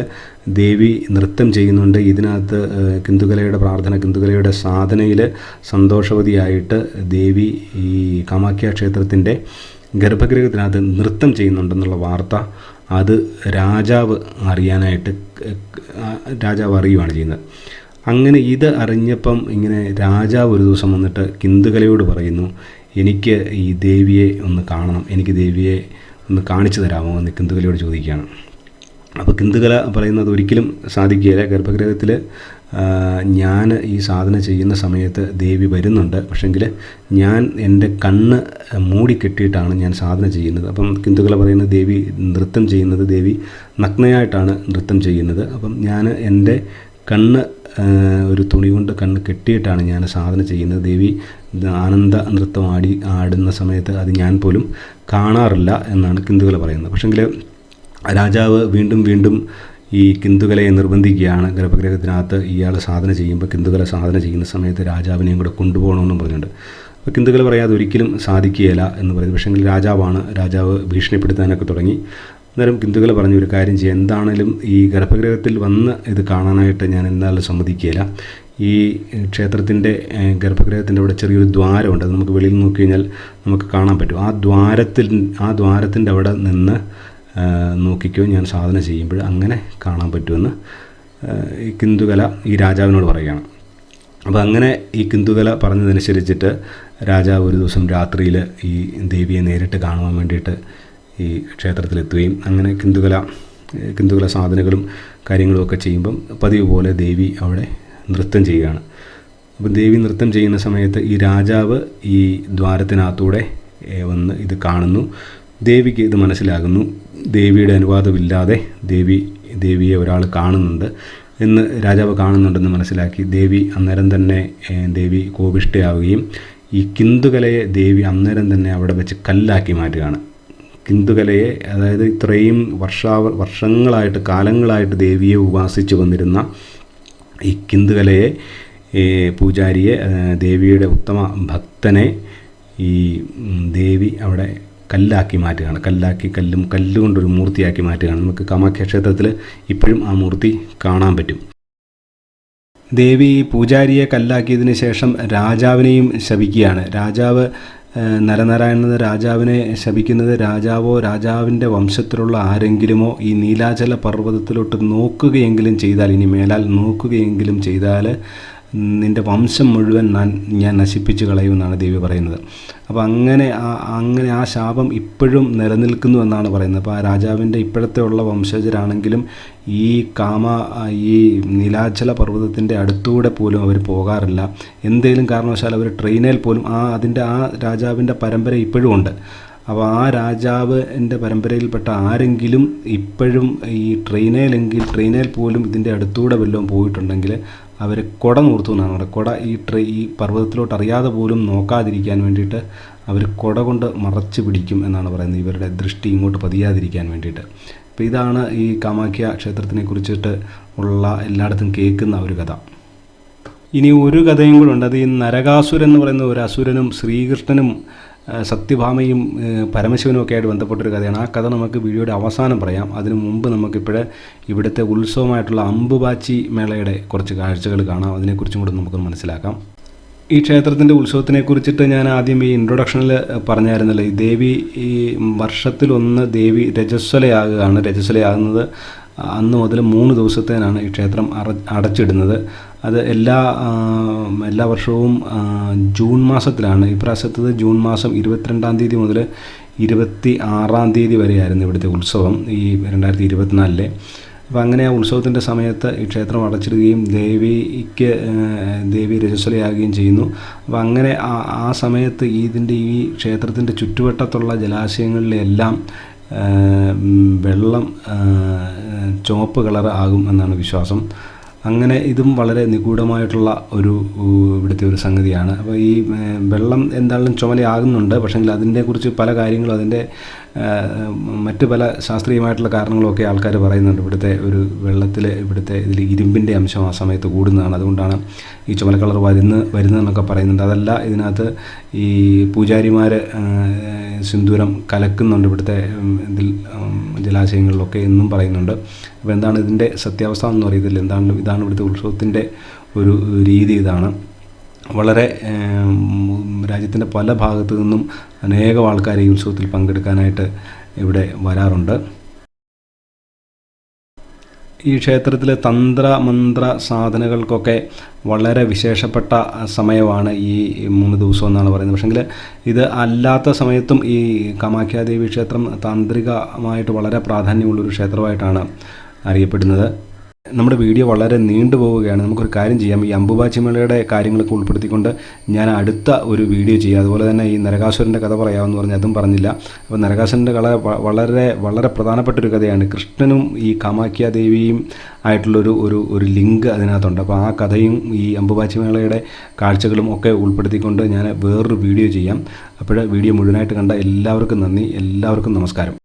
ദേവി നൃത്തം ചെയ്യുന്നുണ്ട്. ഇതിനകത്ത് കിന്ദുകലയുടെ പ്രാർത്ഥന കിന്ദുകലയുടെ സാധനയിൽ സന്തോഷവതിയായിട്ട് ദേവി ഈ കാമാഖ്യ ക്ഷേത്രത്തിന്റെ ഗർഭഗൃഹത്തിനകത്ത് നൃത്തം ചെയ്യുന്നുണ്ടെന്നുള്ള വാർത്ത അത് രാജാവ് അറിയാനായിട്ട് രാജാവ് അറിയുവാണ് ചെയ്യുന്നത്. അങ്ങനെ ഇത് അറിഞ്ഞപ്പം ഇങ്ങനെ രാജാവ് ഒരു ദിവസം വന്നിട്ട് കിന്ദുകലയോട് പറയുന്നു എനിക്ക് ഈ ദേവിയെ ഒന്ന് കാണണം. എനിക്ക് ദേവിയെ ഒന്ന് കാണിച്ചു തരാമോ? എന്ന് കിന്ദുകലയോട് ചോദിക്കുകയാണ്. അപ്പോൾ കിന്തുകല പറയുന്നത് ഒരിക്കലും സാധിക്കുകയില്ല. ഗർഭഗൃഹത്തിൽ ഞാൻ ഈ സാധന ചെയ്യുന്ന സമയത്ത് ദേവി വരുന്നുണ്ട്. പക്ഷെങ്കിൽ ഞാൻ എന്റെ കണ്ണ് മൂടിക്കെട്ടിയിട്ടാണ് ഞാൻ സാധന ചെയ്യുന്നത്. അപ്പം കിന്തുകല പറയുന്നത് ദേവി നൃത്തം ചെയ്യുന്നത് ദേവി നഗ്നയായിട്ടാണ് നൃത്തം ചെയ്യുന്നത്. അപ്പം ഞാൻ എന്റെ കണ്ണ് ഒരു തുണി കൊണ്ട് കണ്ണ് കെട്ടിയിട്ടാണ് ഞാൻ സാധന ചെയ്യുന്നത്. ദേവി ആനന്ദ നൃത്തം ആടി ആടുന്ന സമയത്ത് അത് ഞാൻ പോലും കാണാറില്ല എന്നാണ് കിന്തുകല പറയുന്നത്. പക്ഷെങ്കിൽ രാജാവ് വീണ്ടും വീണ്ടും ഈ കിന്ദുകലയെ നിർബന്ധിക്കുകയാണ്. ഗർഭഗ്രഹത്തിനകത്ത് ഇയാൾ സാധന ചെയ്യുമ്പോൾ കിന്ദുകല സാധന ചെയ്യുന്ന സമയത്ത് രാജാവിനെയും കൂടെ കൊണ്ടുപോകണമെന്നും പറഞ്ഞിട്ടുണ്ട്. അപ്പോൾ കിന്തുകല പറയാതെ ഒരിക്കലും സാധിക്കുകയില്ല എന്ന് പറയുന്നത് പക്ഷേങ്കിൽ രാജാവാണ് രാജാവ് ഭീഷണിപ്പെടുത്താനൊക്കെ തുടങ്ങി. അന്നേരം കിന്ദുകല പറഞ്ഞു ഒരു കാര്യം ചെയ്യുക എന്താണേലും ഈ ഗർഭഗ്രഹത്തിൽ വന്ന് ഇത് കാണാനായിട്ട് ഞാൻ എന്തായാലും സമ്മതിക്കുകയില്ല. ഈ ക്ഷേത്രത്തിന്റെ ഗർഭഗ്രഹത്തിന്റെ അവിടെ ചെറിയൊരു ദ്വാരമുണ്ട്. അത് നമുക്ക് വെളിയിൽ നോക്കി കഴിഞ്ഞാൽ നമുക്ക് കാണാൻ പറ്റും. ആ ദ്വാരത്തിൽ ആ ദ്വാരത്തിന്റെ അവിടെ നിന്ന് നോക്കിക്കോ ഞാൻ സാധന ചെയ്യുമ്പോൾ അങ്ങനെ കാണാൻ പറ്റുമെന്ന് ഈ കിന്തുകല ഈ രാജാവിനോട് പറയുകയാണ്. അപ്പോൾ അങ്ങനെ ഈ കിന്തുകല പറഞ്ഞതനുസരിച്ചിട്ട് രാജാവ് ഒരു ദിവസം രാത്രിയിൽ ഈ ദേവിയെ നേരിട്ട് കാണുവാൻ വേണ്ടിയിട്ട് ഈ ക്ഷേത്രത്തിലെത്തുകയും അങ്ങനെ കിന്ദുകല കിന്തുകല സാധനങ്ങളും കാര്യങ്ങളും ഒക്കെ ചെയ്യുമ്പം പതിവ് പോലെ ദേവി അവിടെ നൃത്തം ചെയ്യുകയാണ്. അപ്പം ദേവി നൃത്തം ചെയ്യുന്ന സമയത്ത് ഈ രാജാവ് ഈ ദ്വാരത്തിനകത്തൂടെ വന്ന് ഇത് കാണുന്നു. ദേവിക്ക് ഇത് മനസ്സിലാകുന്നു. ദേവിയുടെ അനുവാദമില്ലാതെ ദേവി ദേവിയെ ഒരാൾ കാണുന്നുണ്ട് എന്ന് രാജാവ് കാണുന്നുണ്ടെന്ന് മനസ്സിലാക്കി ദേവി അന്നേരം തന്നെ ദേവി കോപിഷ്ഠയാവുകയും ഈ കിന്തുകലയെ ദേവി അന്നേരം തന്നെ അവിടെ വെച്ച് കല്ലാക്കി മാറ്റുകയാണ്. കിന്തുകലയെ അതായത് ഇത്രയും വർഷാവ വർഷങ്ങളായിട്ട് കാലങ്ങളായിട്ട് ദേവിയെ ഉപാസിച്ചു വന്നിരുന്ന ഈ കിന്തുകലയെ ഈ പൂജാരിയെ ദേവിയുടെ ഉത്തമ ഭക്തനെ ഈ ദേവി അവിടെ കല്ലാക്കി മാറ്റുകയാണ്. കല്ലാക്കി കല്ലും കല്ലുകൊണ്ടൊരു മൂർത്തിയാക്കി മാറ്റുകയാണ്. നമുക്ക് കാമാഖ്യ ക്ഷേത്രത്തിൽ ഇപ്പോഴും ആ മൂർത്തി കാണാൻ പറ്റും. ദേവി പൂജാരിയെ കല്ലാക്കിയതിന് ശേഷം രാജാവിനെയും ശപിക്കുകയാണ്. രാജാവ് നരനാരായണൻ നരനാരായണ രാജാവിനെ ശപിക്കുന്നത് രാജാവോ രാജാവിന്റെ വംശത്തിലുള്ള ആരെങ്കിലുമോ ഈ നീലാചല പർവതത്തിലോട്ട് നോക്കുകയെങ്കിലും ചെയ്താൽ ഇനി മേലാൽ നോക്കുകയെങ്കിലും ചെയ്താൽ നിന്റെ വംശം മുഴുവൻ ഞാൻ ഞാൻ നശിപ്പിച്ച് കളയുമെന്നാണ് ദേവി പറയുന്നത്. അപ്പോൾ അങ്ങനെ ആ അങ്ങനെ ആ ശാപം ഇപ്പോഴും നിലനിൽക്കുന്നു എന്നാണ് പറയുന്നത്. അപ്പോൾ ആ രാജാവിന്റെ ഇപ്പോഴത്തെ ഉള്ള വംശജരാണെങ്കിലും ഈ കാമ ഈ നീലാചല പർവതത്തിന്റെ അടുത്തൂടെ പോലും അവർ പോകാറില്ല. എന്തേലും കാരണവശാൽ അവർ ട്രെയിനിൽ പോലും ആ അതിന്റെ ആ രാജാവിന്റെ പരമ്പര ഇപ്പോഴും ഉണ്ട്. അപ്പോൾ ആ രാജാവ് എന്റെ പരമ്പരയിൽപ്പെട്ട ആരെങ്കിലും ഇപ്പോഴും ഈ ട്രെയിനിലെങ്കിൽ ട്രെയിനിൽ പോലും ഇതിന്റെ അടുത്തൂടെ വല്ലതും പോയിട്ടുണ്ടെങ്കിൽ അവർ കുട നൂർത്തു എന്നാണ് പറയുന്നത്. കുട ഈ ട്രെ ഈ പർവതത്തിലോട്ട് അറിയാതെ പോലും നോക്കാതിരിക്കാൻ വേണ്ടിയിട്ട് അവർ കുട കൊണ്ട് മറച്ചു പിടിക്കും എന്നാണ് പറയുന്നത്. ഇവരുടെ ദൃഷ്ടി ഇങ്ങോട്ട് പതിയാതിരിക്കാൻ വേണ്ടിയിട്ട്. അപ്പോൾ ഇതാണ് ഈ കാമാഖ്യ ക്ഷേത്രത്തിനെ കുറിച്ചിട്ട് ഉള്ള എല്ലായിടത്തും കേൾക്കുന്ന ഒരു കഥ. ഇനി ഒരു കഥയും കൂടെ ഉണ്ട്. അത് ഈ നരകാസുരൻ എന്ന് പറയുന്ന ഒരു അസുരനും ശ്രീകൃഷ്ണനും സത്യഭാമയും പരമശിവനും ഒക്കെ ആയിട്ട് ബന്ധപ്പെട്ടൊരു കഥയാണ്. ആ കഥ നമുക്ക് വീഡിയോയുടെ അവസാനം പറയാം. അതിനു മുമ്പ് നമുക്കിപ്പോഴേ ഇവിടുത്തെ ഉത്സവമായിട്ടുള്ള അമ്പുബാച്ചി മേളയുടെ കുറച്ച് കാഴ്ചകൾ കാണാം. അതിനെക്കുറിച്ചും കൂടെ നമുക്ക് മനസ്സിലാക്കാം. ഈ ക്ഷേത്രത്തിന്റെ ഉത്സവത്തിനെ കുറിച്ചിട്ട് ഞാൻ ആദ്യം ഈ ഇൻട്രൊഡക്ഷനിൽ പറഞ്ഞായിരുന്നല്ലോ ഈ ദേവി ഈ വർഷത്തിലൊന്ന് ദേവി രജസ്വലയാകുകയാണ്. രജസ്വലയാകുന്നത് അന്ന് മുതൽ മൂന്ന് ദിവസത്തേനാണ് ഈ ക്ഷേത്രം അടച്ചിടുന്നത്. അത് എല്ലാ എല്ലാ വർഷവും ജൂൺ മാസത്തിലാണ്. ഇപ്രാവശ്യത്തത് ജൂൺ മാസം ഇരുപത്തിരണ്ടാം തീയതി മുതൽ ഇരുപത്തി ആറാം തീയതി വരെയായിരുന്നു ഇവിടുത്തെ ഉത്സവം ഈ രണ്ടായിരത്തി ഇരുപത്തിനാലിലെ അപ്പോൾ അങ്ങനെ ആ ഉത്സവത്തിന്റെ സമയത്ത് ഈ ക്ഷേത്രം അടച്ചിടുകയും ദേവിക്ക് ദേവി രജസ്വലയാകുകയും ചെയ്യുന്നു. അപ്പോൾ അങ്ങനെ ആ ആ സമയത്ത് ഇതിന്റെ ഈ ക്ഷേത്രത്തിന്റെ ചുറ്റുവട്ടത്തുള്ള ജലാശയങ്ങളിലെല്ലാം വെള്ളം ചുവപ്പ് കളർ ആകും എന്നാണ് വിശ്വാസം. അങ്ങനെ ഇതും വളരെ നിഗൂഢമായിട്ടുള്ള ഒരു ഇവിടുത്തെ ഒരു സംഗതിയാണ്. അപ്പോൾ ഈ വെള്ളം എന്തായാലും ചുമലയാകുന്നുണ്ട് പക്ഷേങ്കിൽ അതിനെക്കുറിച്ച് പല കാര്യങ്ങളും അതിന്റെ മറ്റ് പല ശാസ്ത്രീയമായിട്ടുള്ള കാരണങ്ങളൊക്കെ ആൾക്കാർ പറയുന്നുണ്ട്. ഇവിടുത്തെ ഒരു വെള്ളത്തിൽ ഇവിടുത്തെ ഇതിൽ ഇരുമ്പിന്റെ അംശം ആ സമയത്ത് കൂടുന്നതാണ്. അതുകൊണ്ടാണ് ഈ ചുമല കളർ വരുന്ന വരുന്നതെന്നൊക്കെ പറയുന്നുണ്ട്. അതല്ല ഇതിനകത്ത് ഈ പൂജാരിമാർ സിന്ദൂരം കലക്കുന്നുണ്ട് ഇവിടുത്തെ ഇതിൽ ജലാശയങ്ങളിലൊക്കെ എന്നും പറയുന്നുണ്ട്. അപ്പോൾ എന്താണ് ഇതിന്റെ സത്യാവസ്ഥ എന്ന് പറയുന്നില്ല എന്താണ് ഇതാണ് ഇവിടുത്തെ ഉത്സവത്തിന്റെ ഒരു രീതി ഇതാണ്. വളരെ രാജ്യത്തിന്റെ പല ഭാഗത്തു നിന്നും അനേകം ആൾക്കാർ ഈ ഉത്സവത്തിൽ പങ്കെടുക്കാനായിട്ട് ഇവിടെ വരാറുണ്ട്. ഈ ക്ഷേത്രത്തിലെ തന്ത്ര മന്ത്ര സാധനകൾക്കൊക്കെ വളരെ വിശേഷപ്പെട്ട സമയമാണ് ഈ മൂന്ന് ദിവസം എന്നാണ് പറയുന്നത്. പക്ഷേങ്കിൽ ഇത് അല്ലാത്ത സമയത്തും ഈ കാമാഖ്യാദേവി ക്ഷേത്രം താന്ത്രികമായിട്ട് വളരെ പ്രാധാന്യമുള്ളൊരു ക്ഷേത്രമായിട്ടാണ് അറിയപ്പെടുന്നത്. നമ്മുടെ വീഡിയോ വളരെ നീണ്ടു പോവുകയാണ്. നമുക്കൊരു കാര്യം ചെയ്യാം. ഈ അമ്പുബാച്ചിമേളയുടെ കാര്യങ്ങളൊക്കെ ഉൾപ്പെടുത്തിക്കൊണ്ട് ഞാൻ അടുത്ത ഒരു വീഡിയോ ചെയ്യാം. അതുപോലെ തന്നെ ഈ നരകാസുരന്റെ കഥ പറയാമെന്ന് പറഞ്ഞ് അതും പറഞ്ഞില്ല. അപ്പോൾ നരകാസുരന്റെ കഥ വളരെ വളരെ പ്രധാനപ്പെട്ട ഒരു കഥയാണ്. കൃഷ്ണനും ഈ കാമാഖ്യ ദേവിയും ആയിട്ടുള്ളൊരു ഒരു ഒരു ലിങ്ക് അതിനകത്തുണ്ട്. അപ്പോൾ ആ കഥയും ഈ അമ്പുബാച്ചിമേളയുടെ കാഴ്ചകളും ഒക്കെ ഉൾപ്പെടുത്തിക്കൊണ്ട് ഞാൻ വേറൊരു വീഡിയോ ചെയ്യാം. അപ്പോൾ വീഡിയോ മുഴുവനായിട്ട് കണ്ട എല്ലാവർക്കും നന്ദി. എല്ലാവർക്കും നമസ്കാരം.